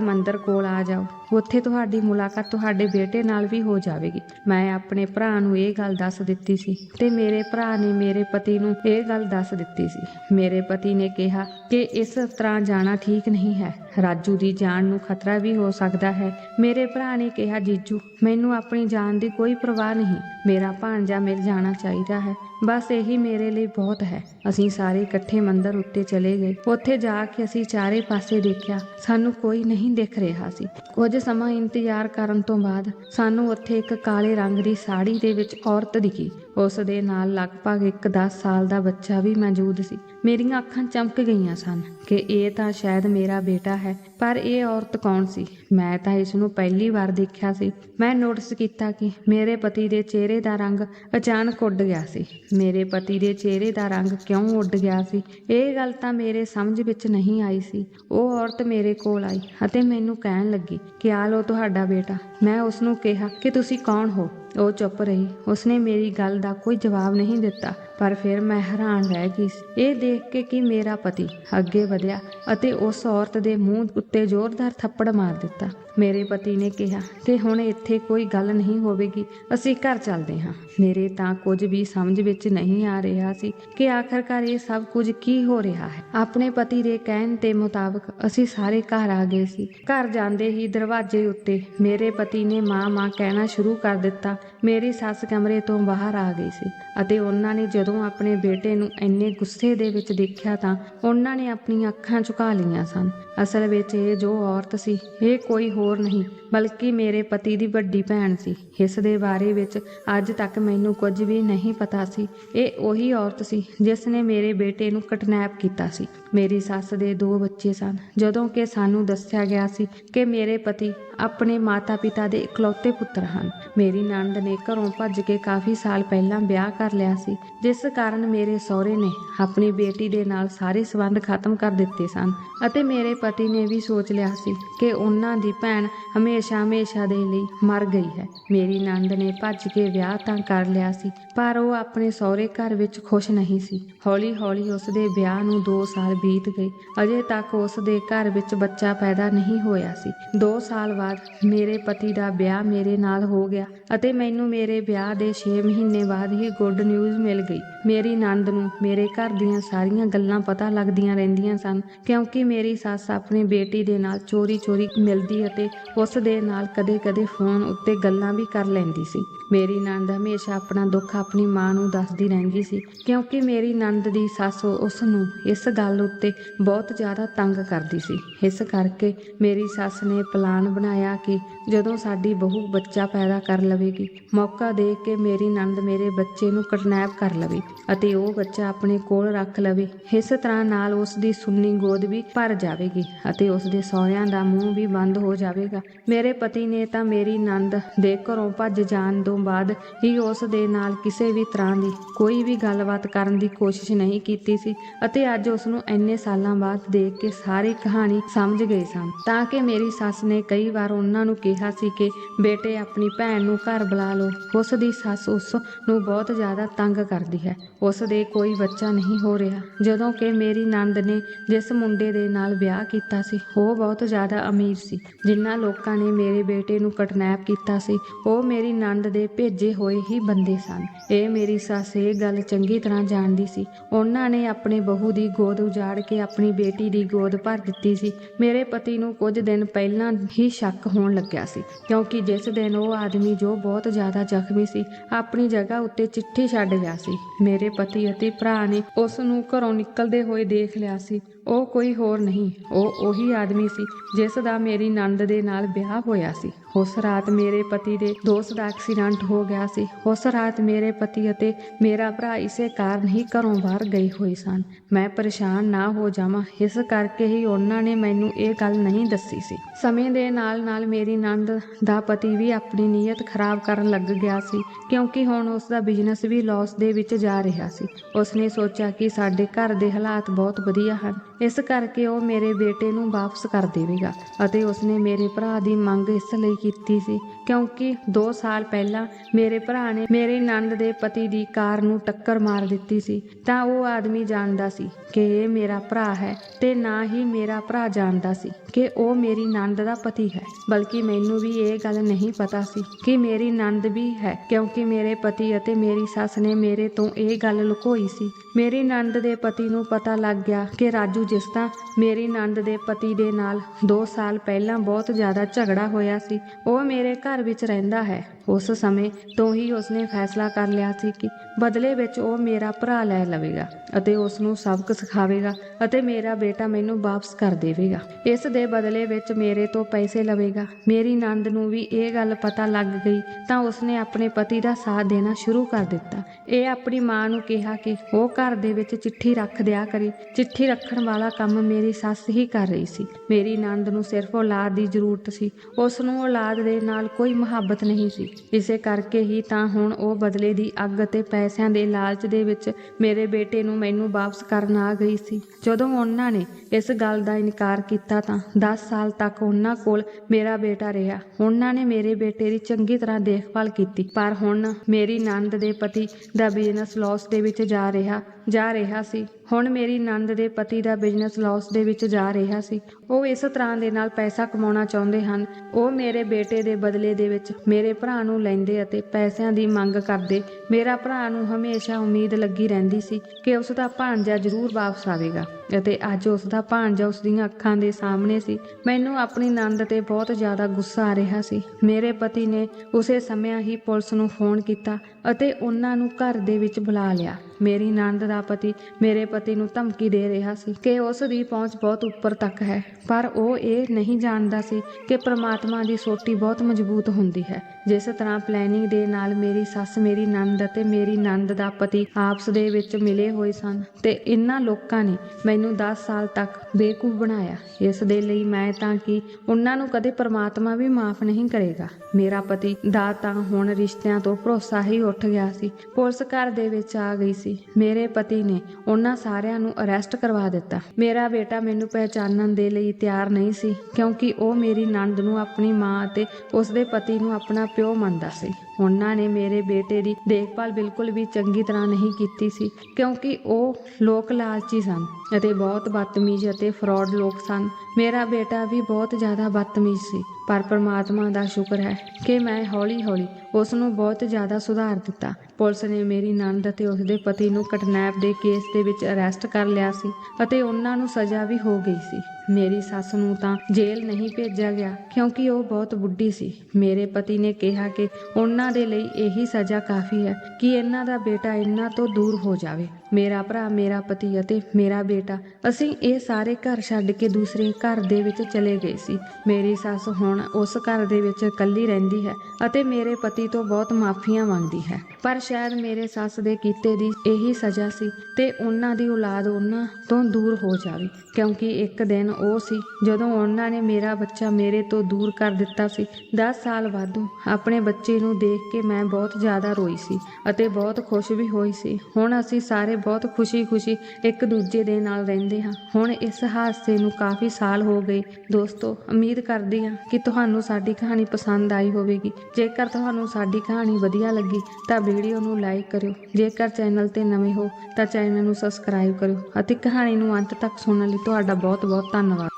ਮੰਦਰ ਕੋਲ ਆ ਜਾਓ, ਉੱਥੇ ਤੁਹਾਡੀ ਮੁਲਾਕਾਤ ਤੁਹਾਡੇ ਬੇਟੇ ਨਾਲ ਵੀ ਹੋ ਜਾਵੇਗੀ। ਮੈਂ ਆਪਣੇ ਭਰਾ ਨੂੰ ਇਹ ਗੱਲ ਦੱਸ ਦਿੱਤੀ ਸੀ ਤੇ ਮੇਰੇ ਭਰਾ ਨੇ ਮੇਰੇ ਪਤੀ ਨੂੰ ਇਹ ਗੱਲ ਦੱਸ ਦਿੱਤੀ ਸੀ। ਮੇਰੇ ਪਤੀ ਨੇ ਕਿਹਾ ਕਿ ਇਸ ਤਰ੍ਹਾਂ ਜਾਣਾ ਠੀਕ ਨਹੀਂ ਹੈ। ਰਾਜੂ ਦੀ ਜਾਨ ਨੂੰ ਖਤਰਾ ਵੀ ਹੋ ਸਕਦਾ ਹੈ। ਮੇਰੇ ਭਰਾ ਨੇ ਕਿਹਾ, ਜੀਜੂ, ਮੈਨੂੰ ਆਪਣੀ ਜਾਨ ਦੀ ਕੋਈ ਪਰਵਾਹ ਨਹੀਂ। ਮੇਰਾ ਭਾਣਜਾ ਮਿਲ ਜਾਣਾ ਚਾਹੀਦਾ ਹੈ। ਬਸ ਇਹੀ ਮੇਰੇ ਲਈ ਬਹੁਤ ਹੈ। ਅਸੀਂ ਸਾਰੇ ਇਕੱਠੇ ਮੰਦਰ ਉੱਤੇ ਚਲੇ ਗਏ। ਉੱਥੇ ਜਾ ਕੇ ਅਸੀਂ ਚਾਰੇ ਪਾਸੇ ਦੇਖਿਆ। ਸਾਨੂੰ ਕੋਈ ਨਹੀਂ ਦਿਖ ਰਿਹਾ ਸੀ। ਕੁਝ ਸਮਾਂ ਇੰਤਜ਼ਾਰ ਕਰਨ ਤੋਂ ਬਾਅਦ ਸਾਨੂੰ ਉੱਥੇ ਇੱਕ ਕਾਲੇ ਰੰਗ ਦੀ ਸਾੜੀ ਦੇ ਵਿੱਚ ਔਰਤ ਦਿਖੀ। ਉਸ ਦੇ ਨਾਲ ਲਗਭਗ ਇੱਕ 10 ਸਾਲ ਦਾ ਬੱਚਾ ਵੀ ਮੌਜੂਦ ਸੀ। ਮੇਰੀਆਂ ਅੱਖਾਂ ਚਮਕ ਗਈਆਂ ਸਨ ਕਿ ਇਹ ਤਾਂ ਸ਼ਾਇਦ ਮੇਰਾ ਬੇਟਾ ਹੈ, ਪਰ ਇਹ ਔਰਤ ਕੌਣ ਸੀ? ਮੈਂ ਤਾਂ ਇਸ ਨੂੰ ਪਹਿਲੀ ਵਾਰ ਦੇਖਿਆ ਸੀ। ਮੈਂ ਨੋਟਿਸ ਕੀਤਾ ਕਿ ਮੇਰੇ ਪਤੀ ਦੇ ਚਿਹਰੇ ਦਾ ਰੰਗ ਅਚਾਨਕ ਉੱਡ ਗਿਆ ਸੀ। ਮੇਰੇ ਪਤੀ ਦੇ ਚਿਹਰੇ ਦਾ ਰੰਗ ਕਿਉਂ ਉੱਡ ਗਿਆ ਸੀ? ਇਹ ਗੱਲ ਤਾਂ ਮੇਰੇ ਸਮਝ ਵਿੱਚ ਨਹੀਂ ਆਈ ਸੀ। ਉਹ ਔਰਤ ਮੇਰੇ ਕੋਲ ਆਈ ਅਤੇ ਮੈਨੂੰ ਕਹਿਣ ਲੱਗੀ ਕਿ ਆ ਲੋ ਤੁਹਾਡਾ ਬੇਟਾ? ਮੈਂ ਉਸ ਨੂੰ ਕਿਹਾ, ਕਿ ਤੁਸੀਂ ਕੌਣ ਹੋ? ਉਹ ਚੁੱਪ ਰਹੀ। ਉਸਨੇ ਮੇਰੀ ਗੱਲ ਦਾ ਕੋਈ ਜਵਾਬ ਨਹੀਂ ਦਿੱਤਾ, ਪਰ ਫਿਰ ਮੈਂ ਹੈਰਾਨ ਰਹਿ ਗਈ ਇਹ ਦੇਖ ਕੇ ਕਿ ਮੇਰਾ ਪਤੀ ਅੱਗੇ ਵਧਿਆ ਅਤੇ ਉਸ ਔਰਤ ਦੇ ਮੂੰਹ ਉੱਤੇ ਜ਼ੋਰਦਾਰ ਥੱਪੜ ਮਾਰ ਦਿੱਤਾ। ਮੇਰੇ ਪਤੀ ਨੇ ਕਿਹਾ ਕਿ ਹੁਣ ਇੱਥੇ ਕੋਈ ਗੱਲ ਨਹੀਂ ਹੋਵੇਗੀ, ਅਸੀਂ ਘਰ ਚੱਲਦੇ ਹਾਂ। ਮੇਰੇ ਤਾਂ ਕੁਝ ਵੀ ਸਮਝ ਵਿੱਚ ਨਹੀਂ ਆ ਰਿਹਾ ਸੀ ਕਿ ਆਖਰਕਾਰ ਇਹ ਸਭ ਕੁਝ ਕੀ ਹੋ ਰਿਹਾ ਹੈ। ਆਪਣੇ ਪਤੀ ਦੇ ਕਹਿਣ ਦੇ ਮੁਤਾਬਕ ਅਸੀਂ ਸਾਰੇ ਘਰ ਆ ਗਏ ਸੀ। ਘਰ ਜਾਂਦੇ ਹੀ ਦਰਵਾਜ਼ੇ ਉੱਤੇ ਮੇਰੇ ਪਤੀ ਨੇ ਮਾਂ ਮਾਂ ਕਹਿਣਾ ਸ਼ੁਰੂ ਕਰ ਦਿੱਤਾ ਮੇਰੀ ਸੱਸ ਕਮਰੇ ਤੋਂ ਬਾਹਰ ਆ ਗਈ ਸੀ ਅਤੇ ਉਹਨਾਂ ਨੇ ਜਦੋਂ ਆਪਣੇ ਬੇਟੇ ਨੂੰ ਇੰਨੇ ਗੁੱਸੇ ਦੇ ਵਿੱਚ ਦੇਖਿਆ ਤਾਂ ਉਹਨਾਂ ਨੇ ਆਪਣੀਆਂ ਅੱਖਾਂ ਝੁਕਾ ਲਈਆਂ ਸਨ। ਅਸਲ ਵਿੱਚ ਇਹ ਜੋ ਔਰਤ ਸੀ, ਇਹ ਕੋਈ ਹੋਰ ਨਹੀਂ, ਬਲਕਿ ਮੇਰੇ ਪਤੀ ਦੀ ਵੱਡੀ ਭੈਣ ਸੀ। ਇਸ ਦੇ ਬਾਰੇ ਵਿੱਚ ਅੱਜ ਤੱਕ ਮੈਨੂੰ ਕੁਝ ਵੀ ਨਹੀਂ ਪਤਾ ਸੀ। ਇਹ ਉਹੀ ਔਰਤ ਸੀ ਜਿਸ ਨੇ ਮੇਰੇ ਬੇਟੇ ਨੂੰ ਕਿਡਨੈਪ ਕੀਤਾ ਸੀ। ਮੇਰੀ ਸੱਸ ਦੇ ਦੋ ਬੱਚੇ ਸਨ। ਜਦੋਂ ਕਿ ਸਾਨੂੰ ਦੱਸਿਆ ਗਿਆ ਸੀ ਕਿ ਮੇਰੇ ਪਤੀ ਆਪਣੇ ਮਾਤਾ-ਪਿਤਾ ਦੇ ਇਕਲੌਤੇ ਪੁੱਤਰ ਹਨ। ਮੇਰੀ ਨਾਨ ਨਣਦ ਨੇ ਘਰੋਂ ਭੱਜ ਕੇ ਕਾਫੀ ਸਾਲ ਪਹਿਲਾਂ ਵਿਆਹ ਕਰ ਲਿਆ ਸੀ। ਜਿਸ ਕਾਰਨ ਮੇਰੇ ਸਹੁਰੇ ਨੇ ਆਪਣੀ ਬੇਟੀ ਦੇ ਨਾਲ ਸਾਰੇ ਸਬੰਧ ਖਤਮ ਕਰ ਦਿੱਤੇ ਸਨ ਅਤੇ ਮੇਰੇ ਪਤੀ ਨੇ ਵੀ ਸੋਚ ਲਿਆ ਸੀ ਕਿ ਉਹਨਾਂ ਦੀ ਭੈਣ ਹਮੇਸ਼ਾ ਹਮੇਸ਼ਾ ਦੇ ਲਈ ਮਰ ਗਈ ਹੈ। ਮੇਰੀ ਨਣਦ ਨੇ ਭੱਜ ਕੇ ਵਿਆਹ ਤਾਂ ਕਰ ਲਿਆ ਸੀ, ਪਰ ਉਹ ਆਪਣੇ ਸਹੁਰੇ ਘਰ ਵਿੱਚ ਖੁਸ਼ ਨਹੀਂ ਸੀ। ਹੌਲੀ-ਹੌਲੀ ਉਸ ਦੇ ਵਿਆਹ ਨੂੰ 2 ਸਾਲ ਬੀਤ ਗਏ। ਅਜੇ ਤੱਕ ਉਸ ਦੇ ਘਰ ਵਿੱਚ ਬੱਚਾ ਪੈਦਾ ਨਹੀਂ ਹੋਇਆ ਸੀ। 2 ਸਾਲ ਬਾਅਦ ਮੇਰੇ ਪਤੀ ਦਾ ਵਿਆਹ ਮੇਰੇ ਨਾਲ ਹੋ ਗਿਆ ਅਤੇ ਮੈਨੂੰ ਮੇਰੇ ਵਿਆਹ ਦੇ 6 ਮਹੀਨੇ ਬਾਅਦ ਹੀ ਗੁੱਡ ਨਿਊਜ਼ ਮਿਲ ਗਈ। ਮੇਰੀ ਨੰਦ ਨੂੰ ਮੇਰੇ ਘਰ ਦੀਆਂ ਸਾਰੀਆਂ ਗੱਲਾਂ ਪਤਾ ਲੱਗਦੀਆਂ ਰਹਿੰਦੀਆਂ ਸਨ, ਕਿਉਂਕਿ ਮੇਰੀ ਸੱਸ ਆਪਣੀ ਬੇਟੀ ਦੇ ਨਾਲ ਚੋਰੀ-ਚੋਰੀ ਮਿਲਦੀ ਅਤੇ ਉਸ ਦੇ ਨਾਲ ਕਦੇ-ਕਦੇ ਫੋਨ ਉੱਤੇ ਗੱਲਾਂ ਵੀ ਕਰ ਲੈਂਦੀ ਸੀ। ਮੇਰੀ ਨੰਦ ਹਮੇਸ਼ਾ ਆਪਣਾ ਦੁੱਖ ਆਪਣੀ ਮਾਂ ਨੂੰ ਦੱਸਦੀ ਰਹਿੰਦੀ ਸੀ, ਕਿਉਂਕਿ ਮੇਰੀ ਨੰਦ ਦੀ ਸੱਸ ਉਸ ਨੂੰ ਇਸ ਗੱਲ ਉੱਤੇ ਬਹੁਤ ਜ਼ਿਆਦਾ ਤੰਗ ਕਰਦੀ ਸੀ। ਇਸ ਕਰਕੇ ਮੇਰੀ ਸੱਸ ਨੇ ਪਲਾਨ ਬਣਾਇਆ ਕਿ ਜਦੋਂ ਸਾਡੀ ਬਹੂ ਬੱਚਾ ਪੈਦਾ ਕਰ ਲਵੇਗੀ ਮੌਕਾ ਦੇ ਕੇ ਮੇਰੀ ਨੰਦ ਮੇਰੇ ਬੱਚੇ ਨੂੰ ਕਿਡਨੈਪ ਕਰ ਲਵੇ ਅਤੇ ਉਹ ਬੱਚਾ ਆਪਣੇ ਕੋਲ ਰੱਖ ਲਵੇ। ਇਸ ਤਰ੍ਹਾਂ ਨਾਲ ਉਸ ਦੀ ਸੁੰਨੀ ਗੋਦ ਵੀ ਭਰ ਜਾਵੇਗੀ ਅਤੇ ਉਸ ਦੇ ਸਹੁਰਿਆਂ ਦਾ ਮੂੰਹ ਵੀ ਬੰਦ ਹੋ ਜਾਵੇਗਾ। ਮੇਰੇ ਪਤੀ ਨੇ ਤਾਂ ਮੇਰੀ ਨੰਦ ਦੇ ਘਰੋਂ ਭੱਜ ਜਾਣ ਤੋਂ ਬਾਅਦ ਹੀ ਉਸ ਦੇ ਨਾਲ ਕਿਸੇ ਵੀ ਤਰ੍ਹਾਂ ਦੀ ਕੋਈ ਵੀ ਗੱਲਬਾਤ ਕਰਨ ਦੀ ਕੋਸ਼ਿਸ਼ ਨਹੀਂ ਕੀਤੀ ਸੀ ਅਤੇ ਅੱਜ ਉਸ ਨੂੰ ਇੰਨੇ ਸਾਲਾਂ ਬਾਅਦ ਦੇਖ ਕੇ ਸਾਰੀ ਕਹਾਣੀ ਸਮਝ ਗਏ ਸਨ ਤਾਂ ਕਿ ਮੇਰੀ ਸੱਸ ਨੇ ਕਈ ਵਾਰ ਉਹਨਾਂ ਨੂੰ ਕਿਹਾ ਸੀ ਕਿ ਬੇਟੇ, ਆਪਣੀ ਭੈਣ ਨੂੰ ਘਰ ਬੁਲਾ ਲਓ। ਉਸ ਦੀ ਸੱਸ ਉਸ ਨੂੰ ਬਹੁਤ ਜ਼ਿਆਦਾ ਤੰਗ ਕਰਦੀ ਹੈ। ਉਸ ਦੇ ਕੋਈ ਬੱਚਾ ਨਹੀਂ ਹੋ ਰਿਹਾ। ਜਦੋਂ ਕਿ ਮੇਰੀ ਨੰਦ ਨੇ ਜਿਸ ਮੁੰਡੇ ਦੇ ਨਾਲ ਵਿਆਹ ਕੀਤਾ ਸੀ, ਉਹ ਬਹੁਤ ਜ਼ਿਆਦਾ ਅਮੀਰ ਸੀ। ਜਿਨ੍ਹਾਂ ਲੋਕਾਂ ਨੇ ਮੇਰੇ ਬੇਟੇ ਨੂੰ ਕਟਨੈਪ ਕੀਤਾ ਸੀ, ਉਹ ਮੇਰੀ ਨੰਦ ਦੇ ਭੇਜੇ ਹੋਏ ਹੀ ਬੰਦੇ ਸਨ। ਇਹ ਮੇਰੀ ਸੱਸ ਇਹ ਗੱਲ ਚੰਗੀ ਤਰ੍ਹਾਂ ਜਾਣਦੀ ਸੀ। ਉਹਨਾਂ ਨੇ ਆਪਣੇ ਬਹੂ ਦੀ ਗੋਦ ਉਜਾੜ ਕੇ ਆਪਣੀ ਬੇਟੀ ਦੀ ਗੋਦ ਭਰ ਦਿੱਤੀ ਸੀ। ਮੇਰੇ ਪਤੀ ਨੂੰ ਕੁਝ ਦਿਨ ਪਹਿਲਾਂ ਹੀ ਸ਼ੱਕ ਹੋਣ ਲੱਗਿਆ ਸੀ, ਕਿਉਂਕਿ ਜਿਸ ਦਿਨ ਉਹ ਆਦਮੀ ਜੋ ਬਹੁਤ ਜ਼ਿਆਦਾ ਜ਼ਖਮੀ ਸੀ। ਆਪਣੀ ਜਗ੍ਹਾ ਉੱਤੇ ਚਿੱਠੀ ਛੱਡ ਗਿਆ ਸੀ। ਮੇਰੇ ਪਤੀ ਅਤੇ ਭਰਾ ਨੇ ਉਸ ਨੂੰ ਘਰੋਂ ਨਿਕਲਦੇ ਹੋਏ ਦੇਖ ਲਿਆ ਸੀ। ਉਹ ਕੋਈ ਹੋਰ ਨਹੀਂ, ਉਹ ਉਹੀ ਆਦਮੀ ਸੀ, ਜਿਸ ਦਾ ਮੇਰੀ ਨੰਦ ਦੇ ਨਾਲ ਵਿਆਹ ਹੋਇਆ ਸੀ। ਉਸ ਰਾਤ ਮੇਰੇ ਪਤੀ ਦੇ ਦੋਸਤ ਦਾ ਐਕਸੀਡੈਂਟ ਹੋ ਗਿਆ ਸੀ। ਉਸ ਰਾਤ ਮੇਰੇ ਪਤੀ ਅਤੇ ਮੇਰਾ ਭਰਾ ਇਸੇ ਕਾਰਨ ਹੀ ਘਰੋਂ ਬਾਹਰ ਗਏ ਹੋਏ ਸਨ। ਮੈਂ ਪਰੇਸ਼ਾਨ ਨਾ ਹੋ ਜਾਵਾਂ, ਇਸ ਕਰਕੇ ਹੀ ਉਹਨਾਂ ਨੇ ਮੈਨੂੰ ਇਹ ਗੱਲ ਨਹੀਂ ਦੱਸੀ ਸੀ। ਸਮੇਂ ਦੇ ਨਾਲ ਨਾਲ ਮੇਰੀ ਨੰਦ ਦਾ ਪਤੀ ਵੀ ਆਪਣੀ ਨੀਅਤ ਖਰਾਬ ਕਰਨ ਲੱਗ ਗਿਆ ਸੀ, ਕਿਉਂਕਿ ਹੁਣ ਉਸ ਦਾ ਬਿਜ਼ਨਸ ਵੀ ਲਾਸ ਦੇ ਵਿੱਚ ਜਾ ਰਿਹਾ ਸੀ। ਉਸਨੇ ਸੋਚਿਆ ਕਿ ਸਾਡੇ ਘਰ ਦੇ ਹਾਲਾਤ ਬਹੁਤ ਵਧੀਆ ਹਨ। ਇਸ ਕਰਕੇ ਉਹ ਮੇਰੇ ਬੇਟੇ ਨੂੰ ਵਾਪਸ ਕਰ ਦੇਵੇਗਾ ਅਤੇ ਉਸਨੇ ਮੇਰੇ ਭਰਾ ਦੀ ਮੰਗ ਇਸ ਲਈ ਕੀਤੀ ਸੀ ਕਿਉਂਕਿ 2 ਸਾਲ ਪਹਿਲਾਂ ਮੇਰੇ ਭਰਾ ਨੇ ਮੇਰੀ ਨੰਦ ਦੇ ਪਤੀ ਦੀ ਕਾਰ ਨੂੰ ਟੱਕਰ ਮਾਰ ਦਿੱਤੀ ਸੀ, ਤਾਂ ਉਹ ਆਦਮੀ ਜਾਣਦਾ ਸੀ ਕਿ ਇਹ ਮੇਰਾ ਭਰਾ ਹੈ ਤੇ ਨਾ ਹੀ ਮੇਰਾ ਭਰਾ ਜਾਣਦਾ ਸੀ ਕਿ ਉਹ ਮੇਰੀ ਨੰਦ ਦਾ ਪਤੀ ਹੈ। ਬਲਕਿ ਮੈਨੂੰ ਵੀ ਇਹ ਗੱਲ ਨਹੀਂ ਪਤਾ ਸੀ ਕਿ ਮੇਰੀ ਨੰਦ ਵੀ ਹੈ, ਕਿਉਂਕਿ ਮੇਰੇ ਪਤੀ ਅਤੇ ਮੇਰੀ ਸੱਸ ਨੇ ਮੇਰੇ ਤੋਂ ਇਹ ਗੱਲ ਲੁਕੋਈ ਸੀ। ਮੇਰੀ ਨੰਦ ਦੇ ਪਤੀ ਨੂੰ ਪਤਾ ਲੱਗ ਗਿਆ ਕਿ ਰਾਜੂ ਜਿਸ ਦਾ ਮੇਰੀ ਨੰਦ ਦੇ ਪਤੀ ਦੇ ਨਾਲ 2 ਸਾਲ ਪਹਿਲਾਂ ਬਹੁਤ ਜ਼ਿਆਦਾ ਝਗੜਾ ਹੋਇਆ ਸੀ, ਉਹ ਮੇਰੇ ਘਰ ਘਰ ਵਿੱਚ ਰਹਿੰਦਾ ਹੈ। ਉਸ ਸਮੇਂ ਤੋਂ ਹੀ ਉਸਨੇ ਫੈਸਲਾ ਕਰ ਲਿਆ ਸੀ ਕਿ ਬਦਲੇ ਵਿੱਚ ਉਹ ਮੇਰਾ ਭਰਾ ਲੈ ਲਵੇਗਾ ਅਤੇ ਉਸ ਨੂੰ ਸਬਕ ਸਿਖਾਵੇਗਾ ਅਤੇ ਮੇਰਾ ਬੇਟਾ ਮੈਨੂੰ ਵਾਪਸ ਕਰ ਦੇਵੇਗਾ। ਇਸ ਦੇ ਬਦਲੇ ਵਿੱਚ ਮੇਰੇ ਤੋਂ ਪੈਸੇ ਲਵੇਗਾ। ਮੇਰੀ ਨੰਦ ਨੂੰ ਵੀ ਇਹ ਗੱਲ ਪਤਾ ਲੱਗ ਗਈ ਤਾਂ ਉਸਨੇ ਆਪਣੇ ਪਤੀ ਦਾ ਸਾਥ ਦੇਣਾ ਸ਼ੁਰੂ ਕਰ ਦਿੱਤਾ। ਇਹ ਆਪਣੀ ਮਾਂ ਨੂੰ ਕਿਹਾ ਕਿ ਉਹ ਘਰ ਦੇ ਵਿੱਚ ਚਿੱਠੀ ਰੱਖ ਦਿਆ ਕਰੇ। ਚਿੱਠੀ ਰੱਖਣ ਵਾਲਾ ਕੰਮ ਮੇਰੀ ਸੱਸ ਹੀ ਕਰ ਰਹੀ ਸੀ। ਮੇਰੀ ਨੰਦ ਨੂੰ ਸਿਰਫ ਔਲਾਦ ਦੀ ਜ਼ਰੂਰਤ ਸੀ। ਉਸ ਨੂੰ ਔਲਾਦ ਦੇ ਨਾਲ ਕੋਈ ਮੁਹੱਬਤ ਨਹੀਂ ਸੀ। ਇਸੇ ਕਰਕੇ ਹੀ ਤਾਂ ਹੁਣ ਉਹ ਬਦਲੇ ਦੀ ਅੱਗ ਅਤੇ ਪੈਸਿਆਂ ਦੇ ਲਾਲਚ ਦੇ ਵਿੱਚ ਮੇਰੇ ਬੇਟੇ ਨੂੰ ਮੈਨੂੰ ਵਾਪਸ ਕਰਨ ਆ ਗਈ ਸੀ। ਜਦੋਂ ਉਹਨਾਂ ਨੇ ਇਸ ਗੱਲ ਦਾ ਇਨਕਾਰ ਕੀਤਾ ਤਾਂ 10 ਸਾਲ ਤੱਕ ਉਹਨਾਂ ਕੋਲ ਮੇਰਾ ਬੇਟਾ ਰਿਹਾ। ਉਹਨਾਂ ਨੇ ਮੇਰੇ ਬੇਟੇ ਦੀ ਚੰਗੀ ਤਰ੍ਹਾਂ ਦੇਖਭਾਲ ਕੀਤੀ, ਪਰ ਹੁਣ ਮੇਰੀ ਨੰਦ ਦੇ ਪਤੀ ਦਾ ਬਿਜ਼ਨਸ ਲਾਸ ਦੇ ਵਿੱਚ ਜਾ ਰਿਹਾ ਜਾ ਰਿਹਾ ਸੀ। ਹੁਣ ਮੇਰੀ ਨੰਦ ਦੇ ਪਤੀ ਦਾ ਬਿਜ਼ਨਸ ਲਾਸ ਦੇ ਵਿੱਚ ਜਾ ਰਿਹਾ ਸੀ। ਉਹ ਇਸ ਤਰ੍ਹਾਂ ਦੇ ਨਾਲ ਪੈਸਾ ਕਮਾਉਣਾ ਚਾਹੁੰਦੇ ਹਨ। ਉਹ ਮੇਰੇ ਬੇਟੇ ਦੇ ਬਦਲੇ ਦੇ ਵਿੱਚ ਮੇਰੇ ਭਰਾ ਨੂੰ ਲੈਂਦੇ ਅਤੇ ਪੈਸਿਆਂ ਦੀ ਮੰਗ ਕਰਦੇ। ਮੇਰਾ ਭਰਾ ਨੂੰ ਹਮੇਸ਼ਾ ਉਮੀਦ ਲੱਗੀ ਰਹਿੰਦੀ ਸੀ ਕਿ ਉਸ ਦਾ ਭਾਂਜਾ ਜ਼ਰੂਰ ਵਾਪਸ ਆਵੇਗਾ ਅਤੇ ਅੱਜ ਉਸ ਦਾ ਭਾਂਜਾ ਉਸ ਦੀਆਂ ਅੱਖਾਂ ਦੇ ਸਾਹਮਣੇ ਸੀ। ਮੈਨੂੰ ਆਪਣੀ ਨੰਦ ਤੇ ਬਹੁਤ ਜ਼ਿਆਦਾ ਗੁੱਸਾ ਆ ਰਿਹਾ ਸੀ। ਮੇਰੇ ਪਤੀ ਨੇ ਉਸੇ ਸਮੇਂ ਹੀ ਪੁਲਿਸ ਨੂੰ ਫੋਨ ਕੀਤਾ ਅਤੇ ਉਹਨਾਂ ਨੂੰ ਘਰ ਦੇ ਵਿੱਚ ਬੁਲਾ ਲਿਆ। ਮੇਰੀ ਨੰਦ ਦਾ ਪਤੀ ਮੇਰੇ ਪਤੀ ਨੂੰ ਧਮਕੀ ਦੇ ਰਿਹਾ ਸੀ ਕਿ ਉਸ ਦੀ ਪਹੁੰਚ ਬਹੁਤ ਉੱਪਰ ਤੱਕ ਹੈ, ਪਰ ਉਹ ਇਹ ਨਹੀਂ ਜਾਣਦਾ ਸੀ ਕਿ ਪ੍ਰਮਾਤਮਾ ਦੀ ਸੋਟੀ ਬਹੁਤ ਮਜ਼ਬੂਤ ਹੁੰਦੀ ਹੈ। ਜਿਸ ਤਰ੍ਹਾਂ ਪਲੈਨਿੰਗ ਦੇ ਨਾਲ ਮੇਰੀ ਸੱਸ, ਮੇਰੀ ਨੰਦ ਅਤੇ ਮੇਰੀ ਨੰਦ ਦਾ ਪਤੀ ਆਪਸ ਦੇ ਵਿੱਚ ਮਿਲੇ ਹੋਏ ਸਨ ਤੇ ਇਹਨਾਂ ਲੋਕਾਂ ਨੇ ਮੈਨੂੰ 10 ਸਾਲ ਤੱਕ ਬੇਕੂਫ ਬਣਾਇਆ। ਇਸ ਦੇ ਲਈ ਮੈਂ ਤਾਂ ਕਿ ਉਹਨਾਂ ਨੂੰ ਕਦੇ ਪ੍ਰਮਾਤਮਾ ਵੀ ਮਾਫ ਨਹੀਂ ਕਰੇਗਾ। ਮੇਰਾ ਪਤੀ ਦਾ ਤਾਂ ਹੁਣ ਰਿਸ਼ਤਿਆਂ ਤੋਂ ਭਰੋਸਾ ਹੀ ਉੱਠ ਉੱਠ ਗਿਆ ਸੀ। ਪੁਲਿਸ ਘਰ ਦੇ ਵਿੱਚ ਆ ਗਈ ਸੀ। ਮੇਰੇ ਪਤੀ ਨੇ ਉਹਨਾਂ ਸਾਰਿਆਂ ਨੂੰ ਅਰੈਸਟ ਕਰਵਾ ਦਿੱਤਾ। ਮੇਰਾ ਬੇਟਾ ਮੈਨੂੰ ਪਹਿਚਾਨਣ ਦੇ ਲਈ ਤਿਆਰ ਨਹੀਂ ਸੀ, ਕਿਉਂਕਿ ਉਹ ਮੇਰੀ ਨੰਦ ਨੂੰ ਆਪਣੀ ਮਾਂ ਅਤੇ ਉਸ ਦੇ ਪਤੀ ਨੂੰ ਆਪਣਾ ਪਿਓ ਮੰਨਦਾ ਸੀ। ਉਹਨਾਂ ਨੇ ਮੇਰੇ ਬੇਟੇ ਦੀ ਦੇਖਭਾਲ ਬਿਲਕੁਲ ਵੀ ਚੰਗੀ ਤਰ੍ਹਾਂ ਨਹੀਂ ਕੀਤੀ ਸੀ, ਕਿਉਂਕਿ ਉਹ ਲੋਕ ਲਾਲਚੀ ਸਨ ਅਤੇ ਬਹੁਤ ਬਦਤਮੀਜ਼ ਅਤੇ ਫਰਾਡ ਲੋਕ ਸਨ। ਮੇਰਾ ਬੇਟਾ ਵੀ ਬਹੁਤ ਜ਼ਿਆਦਾ ਬਦਤਮੀਜ਼ ਸੀ, ਪਰ ਪ੍ਰਮਾਤਮਾ ਦਾ ਸ਼ੁਕਰ ਹੈ ਕਿ ਮੈਂ ਹੌਲੀ-ਹੌਲੀ ਉਸ ਨੂੰ ਬਹੁਤ ਜ਼ਿਆਦਾ ਸੁਧਾਰ ਦਿੱਤਾ। ਪੁਲਿਸ ਨੇ ਮੇਰੀ ਨੰਦ ਅਤੇ ਉਸ ਦੇ ਪਤੀ ਨੂੰ ਕਟਨੈਪ ਦੇ ਕੇਸ ਦੇ ਵਿੱਚ ਅਰੈਸਟ ਕਰ ਲਿਆ ਸੀ ਅਤੇ ਉਹਨਾਂ ਨੂੰ ਸਜ਼ਾ ਵੀ ਹੋ ਗਈ ਸੀ। ਮੇਰੀ ਸੱਸ ਨੂੰ ਤਾਂ ਜੇਲ੍ਹ ਨਹੀਂ ਭੇਜਿਆ ਗਿਆ ਕਿਉਂਕਿ ਉਹ ਬਹੁਤ ਬੁੱਢੀ ਸੀ। ਮੇਰੇ ਪਤੀ ਨੇ ਕਿਹਾ ਕਿ ਉਹਨਾਂ ਦੇ ਲਈ ਇਹੀ ਸਜ਼ਾ ਕਾਫੀ ਹੈ ਕਿ ਇਹਨਾਂ ਦਾ ਬੇਟਾ ਇਹਨਾਂ ਤੋਂ ਦੂਰ ਹੋ ਜਾਵੇ। ਮੇਰਾ ਭਰਾ, ਮੇਰਾ ਪਤੀ ਅਤੇ ਮੇਰਾ ਬੇਟਾ, ਅਸੀਂ ਇਹ ਸਾਰੇ ਘਰ ਛੱਡ ਕੇ ਦੂਸਰੇ ਘਰ ਦੇ ਵਿੱਚ ਚਲੇ ਗਏ ਸੀ। ਮੇਰੀ ਸੱਸ ਹੁਣ ਉਸ ਘਰ ਦੇ ਵਿੱਚ ਇਕੱਲੀ ਰਹਿੰਦੀ ਹੈ ਅਤੇ ਮੇਰੇ ਪਤੀ ਤੋਂ ਬਹੁਤ ਮਾਫੀਆਂ ਮੰਗਦੀ ਹੈ। ਪਰ ਸ਼ਾਇਦ ਮੇਰੇ ਸੱਸ ਦੇ ਕੀਤੇ ਦੀ ਇਹੀ ਸਜ਼ਾ ਸੀ ਤੇ ਉਹਨਾਂ ਦੀ ਔਲਾਦ ਉਹਨਾਂ ਤੋਂ ਦੂਰ ਹੋ ਜਾਵੇ ਕਿਉਂਕਿ ਇੱਕ ਦਿਨ ਉਹ ਸੀ, ਜਦੋਂ ਉਹਨਾਂ ਨੇ ਮੇਰਾ ਬੱਚਾ ਮੇਰੇ ਤੋਂ ਦੂਰ ਕਰ ਦਿੱਤਾ ਸੀ। 10 ਸਾਲ ਵਾਧੂ, ਆਪਣੇ ਬੱਚੇ ਨੂੰ ਦੇਖ ਕੇ ਮੈਂ ਬਹੁਤ ਜ਼ਿਆਦਾ ਰੋਈ ਸੀ ਅਤੇ ਬਹੁਤ ਖੁਸ਼ ਵੀ ਹੋਈ ਸੀ। ਹੁਣ ਅਸੀਂ ਸਾਰੇ ਬਹੁਤ ਖੁਸ਼ੀ-ਖੁਸ਼ੀ ਇੱਕ ਦੂਜੇ ਦੇ ਨਾਲ ਰਹਿੰਦੇ ਹਾਂ। ਹੁਣ ਇਸ ਹਾਦਸੇ ਨੂੰ ਕਾਫੀ ਸਾਲ ਹੋ ਗਏ। ਦੋਸਤੋ, ਉਮੀਦ ਕਰਦੀ ਹਾਂ ਕਿ ਤੁਹਾਨੂੰ ਸਾਡੀ ਕਹਾਣੀ ਪਸੰਦ ਆਈ ਹੋਵੇਗੀ। ਜੇਕਰ ਤੁਹਾਨੂੰ ਸਾਡੀ ਕਹਾਣੀ ਵਧੀਆ ਲੱਗੀ ਤਾਂ ਵੀਡੀਓ ਨੂੰ ਲਾਈਕ ਕਰਿਓ। ਜੇਕਰ ਚੈਨਲ ਤੇ ਨਵੇਂ ਹੋ ਤਾਂ ਚੈਨਲ ਨੂੰ ਸਬਸਕ੍ਰਾਈਬ ਕਰਿਓ ਅਤੇ ਕਹਾਣੀ ਨੂੰ ਅੰਤ ਤੱਕ ਸੁਣਨ ਲਈ ਤੁਹਾਡਾ ਬਹੁਤ ਬਹੁਤ ਧੰਨਵਾਦ। എന്ന് പറയും